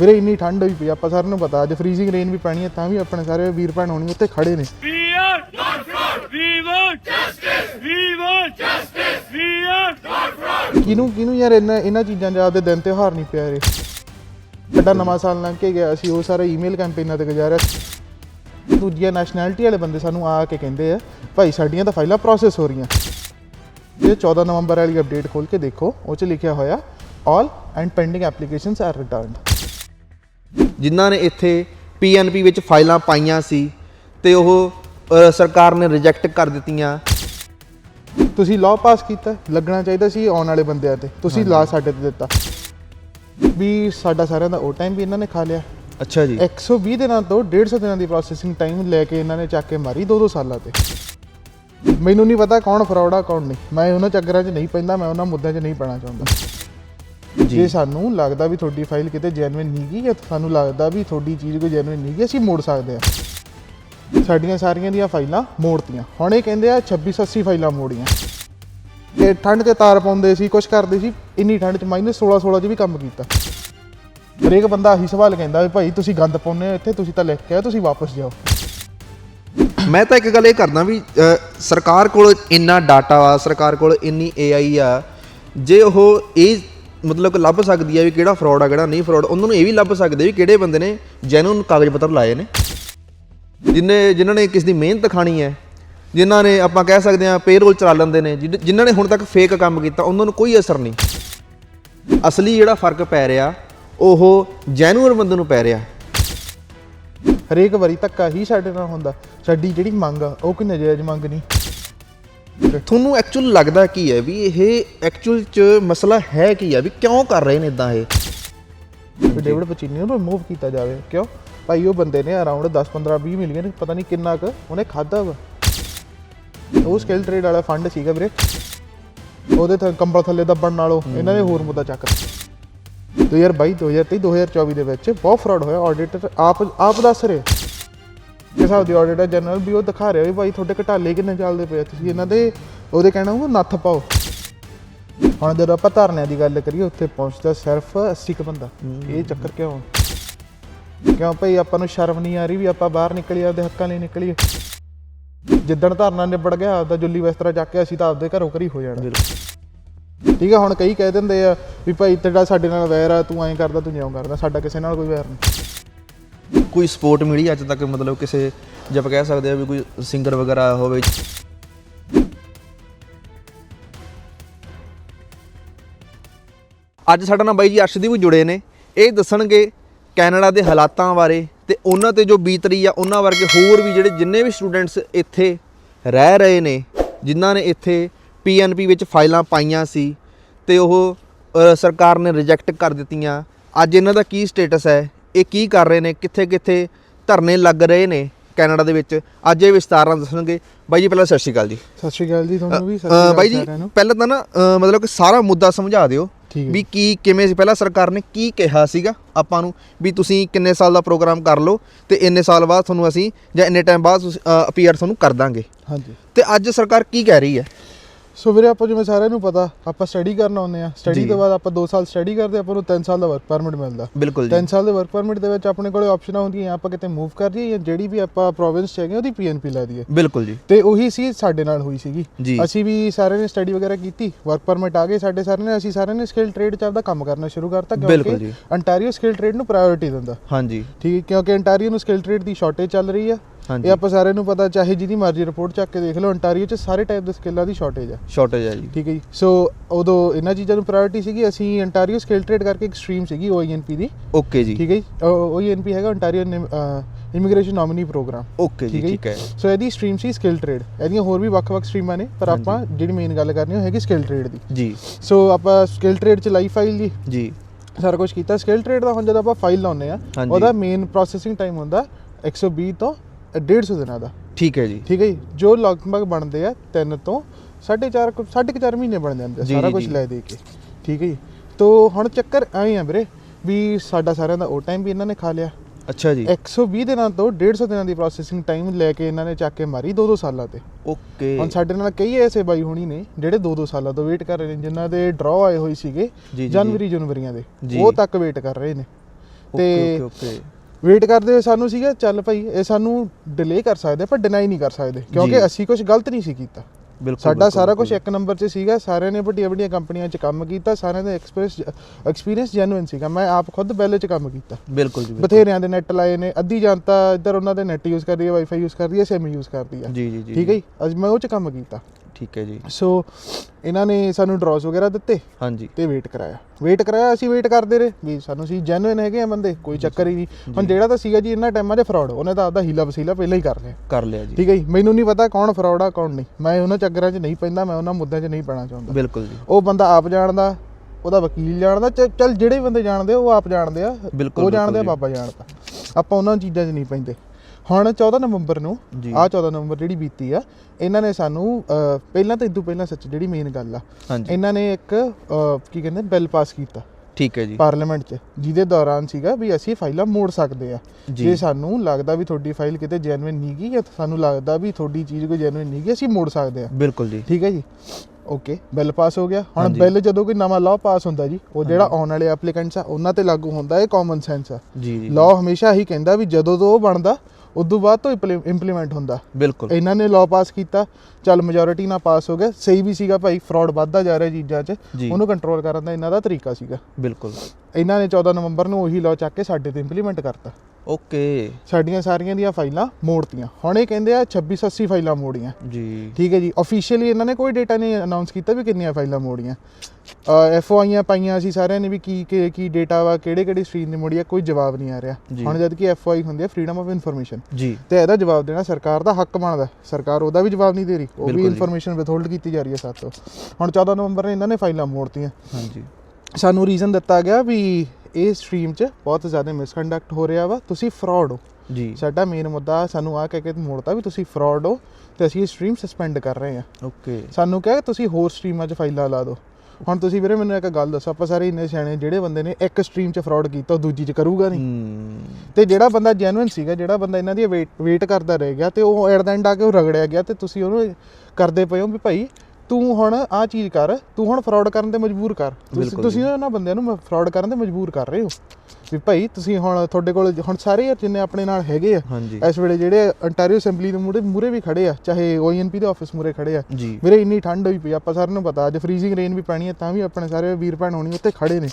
ਵੀਰੇ ਇੰਨੀ ਠੰਡ ਹੋਈ ਪਈ ਆਪਾਂ ਸਾਰਿਆਂ ਨੂੰ ਪਤਾ ਅੱਜ ਫ੍ਰੀਜ਼ਿੰਗ ਰੇਨ ਵੀ ਪੈਣੀ ਹੈ ਤਾਂ ਵੀ ਆਪਣੇ ਸਾਰੇ ਵੀਰ ਭੈਣ ਹੋਣੀ ਉੱਥੇ ਖੜੇ ਨੇ। Not fraud. ਕਿਹਨੂੰ ਕਿਹਨੂੰ ਯਾਰ ਇਹਨਾਂ ਇਹਨਾਂ ਚੀਜ਼ਾਂ ਦੇ ਆਪਦੇ ਦਿਨ ਤਿਉਹਾਰ ਨਹੀਂ ਪਿਆਰੇ ਸਾਡਾ ਨਵਾਂ ਸਾਲ ਲੰਘ ਕੇ ਗਿਆ ਅਸੀਂ ਉਹ ਸਾਰਾ ਈਮੇਲ ਕੈਂਪੇਨਾਂ ਤੇ ਗੁਜ਼ਾਰਿਆ। ਦੂਜੀਆਂ ਨੈਸ਼ਨੈਲਿਟੀ ਵਾਲੇ ਬੰਦੇ ਸਾਨੂੰ ਆ ਕੇ ਕਹਿੰਦੇ ਆ ਭਾਈ ਸਾਡੀਆਂ ਤਾਂ ਫਾਈਲਾਂ ਪ੍ਰੋਸੈਸ ਹੋ ਰਹੀਆਂ। ਇਹ 14 ਨਵੰਬਰ ਵਾਲੀ ਅਪਡੇਟ ਖੋਲ ਕੇ ਦੇਖੋ ਉਹ 'ਚ ਲਿਖਿਆ ਹੋਇਆ all and pending applications are returned ਜਿਨ੍ਹਾਂ ਨੇ ਇੱਥੇ ਪੀਐਨਪੀ ਵਿੱਚ ਫਾਈਲਾਂ ਪਾਈਆਂ ਸੀ ਤੇ ਉਹ ਅ, ਸਰਕਾਰ ਨੇ ਰਿਜੈਕਟ ਕਰ ਦਿੱਤੀਆਂ। ਤੁਸੀਂ ਲਾਅ ਪਾਸ ਕੀਤਾ ਲੱਗਣਾ ਚਾਹੀਦਾ ਸੀ ਆਉਣ ਵਾਲੇ ਬੰਦਿਆਂ ਤੇ। ਤੁਸੀਂ ਲਾ ਸਾਡੇ ਤੇ ਦਿੱਤਾ। ਵੀ ਸਾਡਾ ਸਾਰਿਆਂ ਦਾ ਉਹ ਟਾਈਮ ਵੀ ਇਹਨਾਂ ਨੇ ਖਾ ਲਿਆ। ਅੱਛਾ ਜੀ। 120 ਦਿਨਾਂ ਤੋਂ 150 ਦਿਨਾਂ ਦੀ ਪ੍ਰੋਸੈਸਿੰਗ ਟਾਈਮ ਲੈ ਕੇ ਇਹਨਾਂ ਨੇ ਚੱਕ ਕੇ ਮਾਰੀ 2-2 ਸਾਲਾਂ ਤੇ। ਮੈਨੂੰ ਨਹੀਂ ਪਤਾ ਕੌਣ ਫਰਾਡ ਆ ਕੌਣ ਨਹੀਂ। ਮੈਂ ਉਹਨਾਂ ਚੱਕਰਾਂ 'ਚ ਨਹੀਂ ਪੈਂਦਾ ਮੈਂ ਉਹਨਾਂ ਮੁੱਦਿਆਂ 'ਚ ਨਹੀਂ ਪੈਣਾ ਚਾਹੁੰਦਾ। ਜੇ ਸਾਨੂੰ ਲੱਗਦਾ ਵੀ ਤੁਹਾਡੀ ਫਾਈਲ ਕਿਤੇ ਜੈਨੂਇਨ ਨਹੀਂ ਗਈ ਜਾਂ ਸਾਨੂੰ ਲੱਗਦਾ ਵੀ ਤੁਹਾਡੀ ਚੀਜ਼ ਕੋਈ ਜੈਨੂਇਨ ਨਹੀਂ ਗਈ ਅਸੀਂ ਮੋੜ ਸਕਦੇ ਆ ਸਾਡੀਆਂ ਸਾਰੀਆਂ ਦੀਆਂ ਫਾਈਲਾਂ ਮੋੜਤੀਆਂ। ਹੁਣ ਇਹ ਕਹਿੰਦੇ ਆ 2680 ਫਾਈਲਾਂ ਮੋੜੀਆਂ। ਤੇ ਠੰਡ ਤੇ ਤਾਰ ਪਾਉਂਦੇ ਸੀ ਕੁਝ ਕਰਦੇ ਸੀ ਇੰਨੀ ਠੰਡ 'ਚ ਮਾਈਨਸ 16 16 'ਚ ਵੀ ਕੰਮ ਕੀਤਾ। ਹਰੇਕ ਬੰਦਾ ਆਹੀ ਸਵਾਲ ਕਹਿੰਦਾ ਵੀ ਭਾਈ ਤੁਸੀਂ ਗੰਦ ਪਾਉਂਦੇ ਹੋ ਇੱਥੇ ਤੁਸੀਂ ਤਾਂ ਲਿਖ ਕੇ ਆਏ ਤੁਸੀਂ ਵਾਪਸ ਜਾਓ। ਮੈਂ ਤਾਂ ਇੱਕ ਗੱਲ ਇਹ ਕਰਦਾ ਵੀ ਸਰਕਾਰ ਕੋਲ ਇੰਨਾ ਡਾਟਾ ਆ ਸਰਕਾਰ ਕੋਲ ਇੰਨੀ AI ਆ ਜੇ ਉਹ ਇਹ ਮਤਲਬ ਕਿ ਲੱਭ ਸਕਦੀ ਹੈ ਵੀ ਕਿਹੜਾ ਫਰਾਡ ਆ, ਕਿਹੜਾ ਨਹੀਂ ਫਰਾਡ ਉਹਨਾਂ ਨੂੰ ਇਹ ਵੀ ਲੱਭ ਸਕਦੇ ਵੀ ਕਿਹੜੇ ਬੰਦੇ ਨੇ ਜੈਨੂਨ ਕਾਗਜ਼ ਪੱਤਰ ਲਾਏ ਨੇ। ਜਿਨ੍ਹਾਂ ਜਿਨ੍ਹਾਂ ਨੇ ਕਿਸ ਦੀ ਮਿਹਨਤ ਖਾਣੀ ਹੈ, ਜਿਨ੍ਹਾਂ ਨੇ ਆਪਾਂ ਕਹਿ ਸਕਦੇ ਹਾਂ ਪੇਰੋਲ ਚਲਾ ਲੈਂਦੇ ਨੇ, ਜਿਨ- ਜਿਨ੍ਹਾਂ ਨੇ ਹੁਣ ਤੱਕ ਫੇਕ ਕੰਮ ਕੀਤਾ, ਉਹਨਾਂ ਨੂੰ ਕੋਈ ਅਸਰ ਨਹੀਂ। ਅਸਲੀ ਜਿਹੜਾ ਫ਼ਰਕ ਪੈ ਰਿਹਾ, ਉਹ ਜੈਨੂਅਨ ਬੰਦੇ ਨੂੰ ਪੈ ਰਿਹਾ। ਹਰੇਕ ਵਾਰੀ ਧੱਕਾ ਹੀ ਸਾਡੇ ਨਾਲ ਹੁੰਦਾ। ਸਾਡੀ ਜਿਹੜੀ ਮੰਗ ਆ, ਉਹ ਕੋਈ ਨਜਾਇਜ਼ ਮੰਗ ਨਹੀਂ ਤੁਹਾਨੂੰ ਐਕਚੁਅਲ ਲੱਗਦਾ ਕੀ ਹੈ ਵੀ ਇਹ ਐਕਚੁਅਲ ਚ ਮਸਲਾ ਹੈ ਕੀ ਹੈ ਵੀ ਕਿਉਂ ਕਰ ਰਹੇ ਨੇ ਇਦਾਂ ਇਹ? ਡੇਵਿਡ ਪਚੀਨੀ ਨੂੰ ਰਿਮੂਵ ਕੀਤਾ ਜਾਵੇ ਕਿਉਂ? ਭਾਈ ਉਹ ਬੰਦੇ ਨੇ ਅਰਾਊਂਡ 10 15 20 ਮਿਲੀਅਨ ਪਤਾ ਨਹੀਂ ਕਿੰਨਾ ਕੁ ਉਹਨੇ ਖਾਦਾ ਵਾ। ਉਹ ਸਕਿੱਲ ਟ੍ਰੇਡ ਵਾਲਾ ਫੰਡ ਸੀਗਾ ਵੀਰੇ। ਉਹਦੇ ਥ ਕੰਬਲ ਥੱਲੇ ਦੱਬਣ ਨਾਲੋਂ ਇਹਨਾਂ ਨੇ ਹੋਰ ਮੁੱਦਾ ਚੱਕ 2022 2023 2024 ਦੇ ਵਿੱਚ ਬਹੁਤ ਫਰਾਡ ਹੋਇਆ ਆਡੀਟਰ ਆਪ ਆਪ ਦੱਸ ਰਹੇ। ਕਿ ਹਿਸਾਬ ਦੀ ਆਡੀਟਰ ਜਨਰਲ ਵੀ ਉਹ ਦਿਖਾ ਰਿਹਾ ਵੀ ਭਾਈ ਤੁਹਾਡੇ ਘਟਾਲੇ ਕਿੰਨੇ ਚੱਲਦੇ ਪਏ ਆ, ਤੁਸੀਂ ਇਹਨਾਂ ਦੇ ਉਹਦੇ ਕਹਿਣਾ ਉਹ ਨੱਥ ਪਾਓ। ਹੁਣ ਜਦੋਂ ਆਪਾਂ ਧਰਨਿਆਂ ਦੀ ਗੱਲ ਕਰੀਏ ਉੱਥੇ ਪਹੁੰਚਦਾ ਸਿਰਫ 80 ਕੁ ਬੰਦਾ। ਇਹ ਚੱਕਰ ਕਿਉਂ ਕਿਉਂ ਭਈ ਆਪਾਂ ਨੂੰ ਸ਼ਰਮ ਨਹੀਂ ਆ ਰਹੀ ਵੀ ਆਪਾਂ ਬਾਹਰ ਨਿਕਲੀਏ ਆਪਦੇ ਹੱਕਾਂ ਲਈ ਨਿਕਲੀਏ? ਜਿੱਦਣ ਧਰਨਾ ਨਿਬੜ ਗਿਆ ਆਪਦਾ ਜੁੱਲੀ ਬਿਸਤਰਾ ਚੱਕ ਕੇ ਅਸੀਂ ਤਾਂ ਆਪਦੇ ਘਰੋਂ ਘਰੀ ਹੋ ਜਾਣਾ। ਠੀਕ ਆ ਹੁਣ ਕਈ ਕਹਿ ਦਿੰਦੇ ਆ ਵੀ ਭਾਈ ਤੇਰਾ ਸਾਡੇ ਨਾਲ ਵੈਰ ਆ ਤੂੰ ਐਂ ਕਰਦਾ ਤੂੰ ਜਿਉਂ ਕਰਦਾ ਸਾਡਾ ਕਿਸੇ ਨਾਲ ਕੋਈ ਵੈਰ ਨਹੀਂ। ਕੋਈ ਸਪੋਰਟ ਮਿਲੀ ਅੱਜ ਤੱਕ? ਮਤਲਬ ਕਿਸੇ, ਜੇ ਆਪਾਂ ਕਹਿ ਸਕਦੇ ਆ ਵੀ ਕੋਈ ਸਿੰਗਰ ਵਗੈਰਾ ਹੋਵੇ? ਅੱਜ ਸਾਡਾ ਨਾਲ ਬਾਈ ਜੀ ਅਰਸ਼ਦੀਪ ਜੁੜੇ ਨੇ। ਇਹ ਦੱਸਣਗੇ ਕੈਨੇਡਾ ਦੇ ਹਾਲਾਤਾਂ ਬਾਰੇ ਤੇ ਉਹਨਾਂ ਤੇ ਜੋ ਬੀਤ ਰਹੀ ਆ, ਉਹਨਾਂ ਵਰਗੇ ਹੋਰ ਵੀ ਜਿਹੜੇ ਜਿੰਨੇ ਵੀ ਸਟੂਡੈਂਟਸ ਇੱਥੇ ਰਹਿ ਰਹੇ ਨੇ, ਜਿਨ੍ਹਾਂ ਨੇ ਇੱਥੇ ਪੀਐਨਪੀ ਵਿੱਚ ਫਾਈਲਾਂ ਪਾਈਆਂ ਸੀ ਤੇ ਉਹ ਸਰਕਾਰ ਨੇ ਰਿਜੈਕਟ ਕਰ ਦਿੱਤੀਆਂ। ਅੱਜ ਇਹਨਾਂ ਦਾ ਕੀ ਸਟੇਟਸ ਹੈ? ਇਹ ਕੀ ਕਰ ਰਹੇ ਨੇ ਕਿੱਥੇ ਕਿੱਥੇ ਧਰਨੇ ਲੱਗ ਰਹੇ ਨੇ ਕੈਨੇਡਾ ਦੇ ਵਿੱਚ? ਅੱਜ ਇਹ ਵਿਸਤਾਰ ਨਾਲ ਦੱਸਣਗੇ। ਬਾਈ ਜੀ ਪਹਿਲਾਂ ਸਤਿ ਸ਼੍ਰੀ ਅਕਾਲ ਜੀ। ਸਤਿ ਸ਼੍ਰੀ ਅਕਾਲ ਜੀ ਤੁਹਾਨੂੰ ਵੀ ਸਤਿ ਸ਼੍ਰੀ ਅਕਾਲ ਬਾਈ ਜੀ ਪਹਿਲਾਂ ਤਾਂ ਨਾ ਮਤਲਬ ਕਿ ਸਾਰਾ ਮੁੱਦਾ ਸਮਝਾ ਦਿਓ। ਵੀ ਕੀ ਕਿਵੇਂ ਸੀ ਪਹਿਲਾਂ ਸਰਕਾਰ ਨੇ ਕੀ ਕਿਹਾ ਸੀਗਾ ਆਪਾਂ ਨੂੰ ਵੀ ਤੁਸੀਂ ਕਿੰਨੇ ਸਾਲ ਦਾ ਪ੍ਰੋਗਰਾਮ ਕਰ ਲਓ ਤੇ ਇੰਨੇ ਸਾਲ ਬਾਅਦ ਤੁਹਾਨੂੰ ਅਸੀਂ ਜਾਂ ਇੰਨੇ ਟਾਈਮ ਬਾਅਦ ਅਪੀਅਰ ਤੁਹਾਨੂੰ ਕਰ ਦਾਂਗੇ। ਹਾਂਜੀ। ਤੇ ਅੱਜ ਸਰਕਾਰ ਕੀ ਕਹਿ ਰਹੀ ਹੈ? ਸੋ ਵੀਰੇ ਆਪਾਂ ਜਿਵੇਂ ਸਾਰਿਆਂ ਨੂੰ ਪਤਾ ਆਪਾਂ ਸਟੱਡੀ ਕਰਨ ਆਉਂਦੇ ਆ ਸਟੱਡੀ। ਤੋਂ ਬਾਅਦ ਆਪਾਂ 2 ਸਾਲ ਸਟੱਡੀ ਕਰਦੇ ਆਪਾਂ ਨੂੰ 3 ਸਾਲ ਦਾ ਵਰਕ ਪਰਮਿਟ ਮਿਲਦਾ ਬਿਲਕੁਲ ਜੀ 3 ਸਾਲ ਦੇ ਵਰਕ ਪਰਮਿਟ ਦੇ ਵਿੱਚ ਆਪਣੇ ਕੋਲੇ ਆਪਸ਼ਨਾਂ ਹੁੰਦੀਆਂ ਆਪਾਂ ਕਿਤੇ ਮੂਵ ਕਰ ਜਾਈਏ ਜਾਂ ਜਿਹੜੀ ਵੀ ਆਪਾਂ ਪ੍ਰੋਵਿੰਸ ਚ ਹੈਗੇ ਉਹਦੀ ਪੀਐਨਪੀ ਲੈ ਦਈਏ ਬਿਲਕੁਲ ਜੀ ਤੇ ਉਹੀ ਸੀ ਸਾਡੇ ਨਾਲ ਹੋਈ ਸੀਗੀ। ਅਸੀਂ ਵੀ ਸਾਰਿਆਂ ਨੇ ਸਟੱਡੀ ਵਗੈਰਾ ਕੀਤੀ ਵਰਕ ਪਰਮਿਟ ਆ ਗਏ ਸਾਡੇ ਸਾਰਿਆਂ ਨੇ ਅਸੀਂ ਸਾਰਿਆਂ ਨੇ ਸਕਿੱਲ ਟ੍ਰੇਡ ਚ ਆਪਦਾ ਕੰਮ ਕਰਨਾ ਸ਼ੁਰੂ ਕਰਤਾ ਜੀ। ਅੰਟਾਰੀਓ ਸਕਿੱਲ ਟ੍ਰੇਡ ਨੂੰ ਪ੍ਰਾਇੋਰਟੀ ਦਿੰਦਾ ਹਾਂਜੀ ਠੀਕ ਹੈ ਕਿਉਂਕਿ ਅੰਟਾਰੀਓ ਨੂੰ ਸਕਿੱਲ ਟ੍ਰੇਡ ਦੀ ਸ਼ਾਰਟੇਜ ਚੱਲ ਰਹੀ ਆ ਹਾਂਜੀ। ਇਹ ਆਪਾਂ ਸਾਰਿਆਂ ਨੂੰ ਪਤਾ ਚਾਹੇ ਜਿਹਦੀ ਮਰਜ਼ੀ ਰਿਪੋਰਟ ਚੱਕ ਕੇ ਦੇਖ ਲਓ ਅੰਟਾਰੀਓ ਚ ਸਾਰੇ ਟਾਈਪ ਦੇ ਸਕਿੱਲਾਂ ਦੀ ਸ਼ਾਰਟੇਜ ਆ। ਸ਼ਾਰਟੇਜ ਹੈ ਜੀ। ਠੀਕ ਹੈ ਜੀ? ਸੋ ਉਦੋਂ ਇਹਨਾਂ ਚੀਜ਼ਾਂ ਨੂੰ ਪ੍ਰਾਇੋਰਟੀ ਸੀਗੀ ਅਸੀਂ ਅੰਟਾਰੀਓ ਸਕਿੱਲ ਟ੍ਰੇਡ ਕਰਕੇ ਇੱਕ ਸਟਰੀਮ ਸੀਗੀ OENP ਦੀ। ਓਕੇ ਜੀ। ਠੀਕ ਹੈ ਜੀ? OENP ਹੈਗਾ Ontario immigration nominee programme okay ਜੀ ਠੀਕ ਹੈ ਸੋ ਇਹਦੀ ਸਟਰੀਮ ਸੀ ਸਕਿੱਲ ਟ੍ਰੇਡ ਇਹਦੀਆਂ ਹੋਰ ਵੀ ਵੱਖ-ਵੱਖ ਸਟਰੀਮਾਂ ਨੇ ਪਰ ਆਪਾਂ ਜਿਹੜੀ ਮੇਨ ਗੱਲ ਕਰਨੀ ਉਹ ਹੈਗੀ ਸਕਿੱਲ ਟ੍ਰੇਡ ਦੀ। ਜੀ। ਸੋ ਆਪਾਂ ਸਕਿੱਲ ਟ੍ਰੇਡ ਚ ਲਾਈ ਫਾਈਲ ਜੀ। ਜੀ। ਸਾਰਾ ਕੁਝ ਕੀਤਾ। ਸਕਿੱਲ ਟ੍ਰੇਡ ਦਾ ਹੁਣ ਜਦੋਂ ਆਪਾਂ ਫਾਈਲ ਲਾਉਂਦੇ ਆ। ਉਹਦਾ ਮੇਨ ਪ੍ਰੋਸੈਸਿੰਗ ਟਾਈਮ ਹੁੰਦਾ 120 ਤੋਂ 150 ਦਿਨਾਂ ਦਾ। ਠੀਕ ਹੈ ਜੀ। ਠੀਕ ਹੈ ਜੀ? ਜੋ ਲਗਭਗ ਬਣਦੇ ਆ 3 ਤੋਂ 4.5 ਸਾਢੇ ਕੁ ਚਾਰ ਮਹੀਨੇ ਬਣ ਜਾਂਦੇ ਆ ਸਾਰਾ ਕੁਝ। ਲੈ ਦੇ ਕੇ। ਠੀਕ ਹੈ ਜੀ? ਤੋ ਹੁਣ ਚੱਕਰ ਐਂ ਆ ਵੀਰੇ ਵੀ ਸਾਡਾ ਸਾਰਿਆਂ ਦਾ ਉਹ ਟਾਈਮ ਵੀ ਇਹਨਾਂ ਨੇ ਖਾ ਲਿਆ। ਅੱਛਾ ਜੀ। 120 ਦਿਨਾਂ ਤੋਂ 150 ਦਿਨਾਂ ਦੀ ਪ੍ਰੋਸੈਸਿੰਗ ਟਾਈਮ ਲੈ ਕੇ ਇਹਨਾਂ ਨੇ ਚੱਕ ਕੇ ਮਾਰੀ 2-2 ਸਾਲਾਂ ਤੇ। ਓਕੇ। ਹੁਣ ਸਾਡੇ ਨਾਲ ਕਈ ਐਸੇ ਬਾਈ ਹੋਣੀ ਨੇ ਜਿਹੜੇ 2-2 ਸਾਲਾਂ ਤੋਂ ਵੇਟ ਕਰ ਰਹੇ ਨੇ ਜਿਨ੍ਹਾਂ ਦੇ ਡਰਾਅ ਆਏ ਹੋਏ ਸੀਗੇ। ਜਨਵਰੀ ਜਨਵਰੀਆਂ ਦੇ। ਉਹ ਤੱਕ ਵੇਟ ਕਰ ਰਹੇ ਨੇ। ਓਕੇ ਤੇ ਓਕੇ। ਵੇਟ ਕਰਦੇ ਹੋਏ ਸਾਨੂੰ ਸੀਗਾ ਚੱਲ ਭਾਈ ਇਹ ਸਾਨੂੰ ਡਿਲੇ ਕਰ ਸਕਦੇ ਪਰ ਡਿਨਾਈ ਨਹੀਂ ਕਰ ਸਕਦੇ। ਕਿਉਂਕਿ ਅਸੀਂ ਕੁਝ ਗਲਤ ਨਹੀਂ ਸੀ ਕੀਤਾ ਬਿਲਕੁਲ ਸਾਡਾ ਸਾਰਾ ਕੁਝ। ਇੱਕ ਨੰਬਰ 'ਚ ਸੀਗਾ ਸਾਰਿਆਂ ਨੇ ਵੱਡੀਆਂ ਵੱਡੀਆਂ ਕੰਪਨੀਆਂ 'ਚ ਕੰਮ ਕੀਤਾ ਸਾਰਿਆਂ ਦਾ ਐਕਸਪੀਰੀਅੰਸ ਐਕਸਪੀਰੀਅੰਸ ਜੈਨੂਇਨ ਸੀਗਾ ਮੈਂ ਆਪ ਖੁਦ ਬੈਲੇ 'ਚ ਕੰਮ ਕੀਤਾ ਬਿਲਕੁਲ ਜੀ। ਬਥੇਰਿਆਂ ਦੇ ਨੈਟ ਲਾਏ ਨੇ ਅੱਧੀ ਜਨਤਾ ਇੱਧਰ ਉਹਨਾਂ ਦੇ ਨੈਟ ਯੂਜ਼ ਕਰਦੀ ਹੈ ਵਾਈਫਾਈ ਯੂਜ਼ ਕਰਦੀ ਹੈ ਸਿਮ ਯੂਜ਼ ਕਰਦੀ ਹੈ ਜੀ ਜੀ ਜੀ ਠੀਕ ਹੈ ਜੀ ਅੱਜ ਮੈਂ ਉਹ 'ਚ ਕੰਮ ਕੀਤਾ ਠੀਕ ਹੈ ਜੀ। ਸੋ ਇਹਨਾਂ ਨੇ ਸਾਨੂੰ ਡਰਾਸ ਵਗੈਰਾ ਦਿੱਤੇ ਹਾਂਜੀ। ਤੇ ਵੇਟ ਕਰਾਇਆ। ਵੇਟ ਕਰਾਇਆ ਅਸੀਂ ਵੇਟ ਕਰਦੇ ਰਹੇ ਵੀ ਸਾਨੂੰ ਸੀ ਜੈਨੂਇਨ ਹੈਗੇ ਆ ਬੰਦੇ ਕੋਈ ਚੱਕਰ ਹੀ ਨਹੀਂ। ਹੁਣ ਜਿਹੜਾ ਤਾਂ ਸੀਗਾ ਜੀ ਇਹਨਾਂ ਟਾਈਮਾਂ 'ਚ ਫਰਾਡ ਉਹਨੇ ਤਾਂ ਆਪਦਾ ਹੀਲਾ ਵਸੀਲਾ ਪਹਿਲਾਂ ਹੀ ਕਰ ਲਿਆ। ਕਰ ਲਿਆ ਜੀ। ਠੀਕ ਹੈ ਜੀ ਮੈਨੂੰ ਨਹੀਂ ਪਤਾ ਕੌਣ ਫਰਾਡ ਆ ਕੌਣ ਨਹੀਂ। ਮੈਂ ਉਹਨਾਂ ਚੱਕਰਾਂ 'ਚ ਨਹੀਂ ਪੈਂਦਾ ਮੈਂ ਉਹਨਾਂ ਮੁੱਦਿਆਂ 'ਚ ਨਹੀਂ ਪੈਣਾ ਚਾਹੁੰਦਾ। ਬਿਲਕੁਲ ਜੀ। ਉਹ ਬੰਦਾ ਆਪ ਜਾਣਦਾ ਉਹਦਾ ਵਕੀਲ ਜਾਣਦਾ ਚੱਲ ਜਿਹੜੇ ਬੰਦੇ ਜਾਣਦੇ ਉਹ ਆਪ ਜਾਣਦੇ ਆ ਉਹ ਜਾਣਦੇ ਆ ਬਾਬਾ ਜਾਣਦਾ। ਆਪਾਂ ਉਹਨਾਂ ਚੀਜ਼ਾਂ 'ਚ ਨਹੀਂ ਪੈਂਦੇ। ਹੁਣ 14 ਨਵੰਬਰ ਨੂੰ। ਆ 14 ਨਵੰਬਰ ਜਿਹੜੀ ਬੀਤੀ ਆ ਇਹਨਾਂ ਨੇ ਸਾਨੂੰ ਪਹਿਲਾਂ ਤਾਂ ਇਦੋਂ ਪਹਿਲਾਂ ਸੱਚ ਜਿਹੜੀ ਮੇਨ ਗੱਲ ਆ ਇਹਨਾਂ ਨੇ ਇੱਕ ਕੀ ਕਹਿੰਦੇ ਬਿੱਲ ਪਾਸ ਕੀਤਾ। ਠੀਕ ਹੈ ਜੀ। ਪਾਰਲੀਮੈਂਟ 'ਚ ਜਿਹਦੇ ਦੌਰਾਨ ਸੀਗਾ ਵੀ ਅਸੀਂ ਫਾਈਲਾਂ ਮੋੜ ਸਕਦੇ ਆ। ਜੀ। ਸਾਨੂੰ ਲੱਗਦਾ ਵੀ ਤੁਹਾਡੀ ਫਾਈਲ ਕਿਤੇ ਜੈਨੂਇਨ ਨਹੀਂ ਗਈ ਜਾਂ ਸਾਨੂੰ ਲੱਗਦਾ ਵੀ ਤੁਹਾਡੀ ਚੀਜ਼ ਕੋਈ ਜੈਨੂਇਨ ਨਹੀਂ ਗਈ ਅਸੀਂ ਮੋੜ ਸਕਦੇ ਆ। ਬਿਲਕੁਲ ਜੀ। ਠੀਕ ਹੈ ਜੀ? ਓਕੇ ਬਿੱਲ ਪਾਸ ਹੋ ਗਿਆ। ਹੁਣ। ਬਿੱਲ ਜਦੋਂ ਕੋਈ ਨਵਾਂ ਲਾਅ ਪਾਸ ਹੁੰਦਾ ਜੀ ਉਹ ਜਿਹੜਾ ਆਉਣ ਵਾਲੇ ਐਪਲੀਕੈਂਟਸ ਆ ਉਹਨਾਂ ਤੇ ਲਾਗੂ ਹੁੰਦਾ ਇਹ ਕਾਮਨ ਸੈਂਸ ਆ। ਜੀ ਜੀ ਲਾਅ ਹਮੇਸ਼ਾ ਹੀ ਕਹਿੰਦਾ ਵੀ ਜਦੋਂ ਤੋਂ ਉਹ ਬਣਦਾ ਉਦੋਂ ਬਾਅਦ ਤੋਂ ਇੰਪਲੀਮੈਂਟ ਹੁੰਦਾ। ਬਿਲਕੁਲ। ਇਹਨਾਂ ਨੇ ਲਾਅ ਪਾਸ ਕੀਤਾ। ਚੱਲ ਮੈਜੋਰਿਟੀ ਨਾਲ ਪਾਸ ਹੋ ਗਿਆ। ਸਹੀ ਵੀ ਸੀਗਾ ਭਾਈ ਫਰਾਡ ਵੱਧਦਾ ਜਾ ਰਿਹਾ ਚੀਜ਼ਾਂ 'ਚ। ਉਹਨੂੰ ਕੰਟਰੋਲ ਕਰਨ ਦਾ ਇਹਨਾਂ ਦਾ ਤਰੀਕਾ ਸੀਗਾ। ਬਿਲਕੁਲ। ਇਹਨਾਂ ਨੇ 14 ਨਵੰਬਰ ਨੂੰ ਉਹੀ ਲਾਅ ਚੱਕ ਕੇ ਸਾਡੇ ਤੇ ਇੰਪਲੀਮੈਂਟ ਕਰਤਾ। ਓਕੇ ਸਾਡੀਆਂ ਸਾਰੀਆਂ ਦੀਆਂ ਫਾਈਲਾਂ ਮੋੜਤੀਆਂ। ਹੁਣ ਇਹ ਕਹਿੰਦੇ ਆ 2680 ਫਾਈਲਾਂ ਮੋੜੀਆਂ। ਜੀ। ਠੀਕ ਹੈ ਜੀ। ਅਫੀਸ਼ੀਅਲੀ ਇਹਨਾਂ ਨੇ ਕੋਈ ਡੇਟਾ ਨਹੀਂ ਅਨਾਉਂਸ ਕੀਤਾ ਵੀ ਕਿੰਨੀਆਂ ਫਾਈਲਾਂ ਮੋੜੀਆਂ। ਐਫ ਆਈਆਂ ਪਾਈਆਂ ਸੀ ਸਾਰਿਆਂ ਨੇ ਵੀ ਕੀ ਕੀ ਡੇਟਾ ਵਾ ਕਿਹੜੇ ਕਿਹੜੀ ਸਟਰੀਮ ਦੀ ਮੋੜੀ ਆ ਕੋਈ ਜਵਾਬ ਨਹੀਂ ਆ ਰਿਹਾ। ਹੁਣ ਜਦ ਕਿ ਐਫ ਆਈ ਹੁੰਦੀ ਹੈ ਫਰੀडम ਆਫ ਇਨਫੋਰਮੇਸ਼ਨ ਜੀ। ਤੇ ਇਹਦਾ ਜਵਾਬ ਦੇਣਾ ਸਰਕਾਰ ਦਾ ਹੱਕ ਬਣਦਾ ਸਰਕਾਰ ਉਹਦਾ ਵੀ ਜਵਾਬ ਨਹੀਂ ਦੇ ਰਹੀ। ਉਹ ਵੀ। ਇਨਫੋਰਮੇਸ਼ਨ ਵਿਥਹੋਲਡ ਕੀਤੀ ਜਾ ਰਹੀ ਹੈ ਸਾਤੋਂ ਹੁਣ 14 ਨਵੰਬਰ ਨੂੰ ਇਹਨਾਂ ਨੇ ਫਾਈਲਾਂ ਮੋੜਤੀਆਂ। ਹਾਂਜੀ। ਸਾਨੂੰ ਰੀਜ਼ਨ ਦਿੱਤਾ ਗਿਆ ਵੀ ਇਹ ਸਟਰੀਮ 'ਚ ਬਹੁਤ ਜ਼ਿਆਦਾ ਮਿਸਕੰਡਕਟ ਹੋ ਰਿਹਾ ਵਾ ਤੁਸੀਂ ਫਰਾਡ ਹੋ। ਜੀ। ਸਾਡਾ ਮੇਨ ਮੁੱਦਾ ਸਾਨੂੰ ਆ ਕਹਿ ਕੇ ਮੋੜਤਾ ਵੀ ਤੁਸੀਂ ਫਰਾਡ ਹੋ ਤੇ ਅਸੀਂ ਇਹ ਸਟਰੀਮ ਸਸਪੈਂਡ ਕਰ ਰਹੇ ਹਾਂ। ਓਕੇ ਸਾਨੂੰ ਕਿਹਾ ਤੁਸੀਂ ਹੋਰ ਸਟਰੀਮਾਂ 'ਚ ਫਾਈਲਾਂ ਲਾ ਦਿਓ। ਹੁਣ ਤੁਸੀਂ ਵੀਰੇ ਮੈਨੂੰ ਇੱਕ ਗੱਲ ਦੱਸੋ ਆਪਾਂ ਸਾਰੇ ਇੰਨੇ ਸਿਆਣੇ ਜਿਹੜੇ ਬੰਦੇ ਨੇ ਇੱਕ ਸਟਰੀਮ 'ਚ ਫਰਾਡ ਕੀਤਾ ਉਹ ਦੂਜੀ 'ਚ ਕਰੂਗਾ ਨਹੀਂ। ਤੇ ਜਿਹੜਾ ਬੰਦਾ ਜੈਨੂਇਨ ਸੀਗਾ ਜਿਹੜਾ ਬੰਦਾ ਇਹਨਾਂ ਦੀ ਵੇਟ ਵੇਟ ਕਰਦਾ ਰਹਿ ਗਿਆ ਤੇ ਉਹ ਐਟ ਦਾ ਐਂਡ ਆ ਕੇ ਉਹ ਰਗੜਿਆ ਗਿਆ ਤੇ ਤੁਸੀਂ ਉਹਨੂੰ ਕਰਦੇ ਪਏ ਹੋ ਵੀ ਭਾਈ ਤੂੰ ਹੁਣ ਆ ਚੀਜ਼ ਕਰ ਤੂੰ ਹੁਣ ਫਰਾਡ ਕਰਨ ਤੇ ਮਜਬੂਰ ਕਰ। ਤੁਸੀਂ ਤੁਸੀਂ ਉਹਨਾਂ ਬੰਦਿਆਂ ਨੂੰ ਫਰਾਡ ਕਰਨ ਤੇ ਮਜਬੂਰ ਕਰ ਰਹੇ ਹੋ। ਵੀ ਭਾਈ ਤੁਸੀਂ ਹੁਣ ਤੁਹਾਡੇ ਕੋਲ ਹੁਣ ਸਾਰੇ ਜਿੰਨੇ ਆਪਣੇ ਨਾਲ ਹੈਗੇ ਆ ਇਸ ਵੇਲੇ ਜਿਹੜੇ ਅੰਟਾਰੀਓ ਅਸੈਂਬਲੀ ਦੇ ਮੂਰੇ ਮੂਰੇ ਵੀ ਖੜੇ ਆ ਚਾਹੇ ਓਐਨਪੀ ਦੇ ਆਫਿਸ ਮੂਰੇ ਖੜੇ ਆ। ਵੀਰੇ ਇੰਨੀ ਠੰਡ ਹੋਈ ਪਈ ਆ, ਆਪਾਂ ਸਾਰਿਆਂ ਨੂੰ ਪਤਾ ਅੱਜ ਫ੍ਰੀਜ਼ਿੰਗ ਰੇਨ ਵੀ ਪੈਣੀ ਹੈ ਤਾਂ ਵੀ ਆਪਣੇ ਸਾਰੇ ਵੀਰ ਭੈਣ ਹੋਣੀ ਉੱਤੇ ਖੜੇ ਨੇ।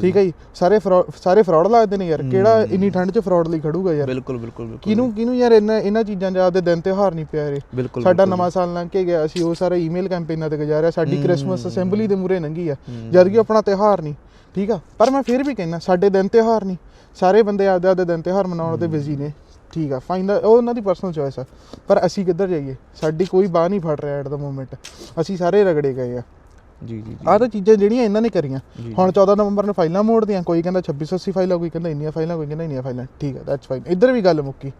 ਠੀਕ ਹੈ ਜੀ? ਸਾਰੇ ਸਾਰੇ ਫਰਾਡ ਲੱਗਦੇ ਨੇ ਯਾਰ ਕਿਹੜਾ ਇੰਨੀ ਠੰਡ 'ਚ ਫਰਾਡ ਲਈ ਖੜੂਗਾ ਯਾਰ? ਬਿਲਕੁਲ ਬਿਲਕੁਲ ਕਿਹਨੂੰ ਕਿਹਨੂੰ ਯਾਰ ਇਹਨਾਂ ਇਹਨਾਂ ਚੀਜ਼ਾਂ 'ਚ ਆਪਦੇ ਦਿਨ ਤਿਉਹਾਰ ਨਹੀਂ ਪਿਆਰੇ ਬਿਲਕੁਲ ਸਾਡਾ। ਨਵਾਂ ਸਾਲ ਲੰਘ ਕੇ ਗਿਆ ਅਸੀਂ ਉਹ ਸਾਰਾ ਈਮੇਲ ਕੈਂਪੇਨਾਂ ਤੇ ਗੁਜ਼ਾਰਿਆ ਸਾਡੀ ਕ੍ਰਿਸਮਸ ਅਸੈਂਬਲੀ ਦੇ ਮੂਰੇ ਲੰਘੀ ਆ ਜਦ ਕਿ ਆਪਣਾ ਤਿਉਹਾਰ ਨਹੀਂ। ਠੀਕ ਆ? ਪਰ ਮੈਂ ਫਿਰ ਵੀ ਕਹਿੰਦਾ ਸਾਡੇ ਦਿਨ ਤਿਉਹਾਰ ਨਹੀਂ ਸਾਰੇ ਬੰਦੇ ਆਪਦੇ ਆਪਦੇ ਦਿਨ ਤਿਉਹਾਰ ਮਨਾਉਣ ਤੇ ਬਿਜ਼ੀ ਨੇ। ਠੀਕ ਆ ਫਾਈਨ ਉਹ ਉਹਨਾਂ ਦੀ ਪਰਸਨਲ ਚੋਇਸ ਆ। ਪਰ ਅਸੀਂ ਕਿੱਧਰ ਜਾਈਏ? ਸਾਡੀ ਕੋਈ ਬਾਹ ਨਹੀਂ ਫੜ ਰਿਹਾ ਐਟ ਦਾ ਮੋਮੈਂਟ ਅਸੀਂ ਸਾਰੇ ਰਗੜੇ ਗਏ ਆ। ਜੀ ਜੀ ਆਹ ਤਾਂ ਚੀਜ਼ਾਂ ਜਿਹੜੀਆਂ ਇਹਨਾਂ ਨੇ ਕਰੀਆਂ। ਹੁਣ 14 ਨਵੰਬਰ ਨੂੰ ਫਾਈਲਾਂ ਮੋੜਦੀਆਂ। ਕੋਈ ਕਹਿੰਦਾ 2680 ਫਾਈਲਾਂ ਕੋਈ ਕਹਿੰਦਾ ਇੰਨੀਆਂ ਫਾਈਲਾਂ ਕੋਈ ਕਹਿੰਦਾ ਇੰਨੀਆਂ ਫਾਈਲਾਂ। ਠੀਕ ਹੈ ਦੈਟਸ ਫਾਈਨ ਇੱਧਰ ਵੀ ਗੱਲ ਮੁੱਕੀ।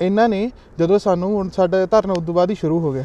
ਇਹਨਾਂ ਨੇ ਜਦੋਂ ਸਾਨੂੰ ਹੁਣ ਸਾਡਾ ਧਰਨਾ ਉਦੋਂ ਬਾਅਦ ਹੀ ਸ਼ੁਰੂ ਹੋ ਗਿਆ।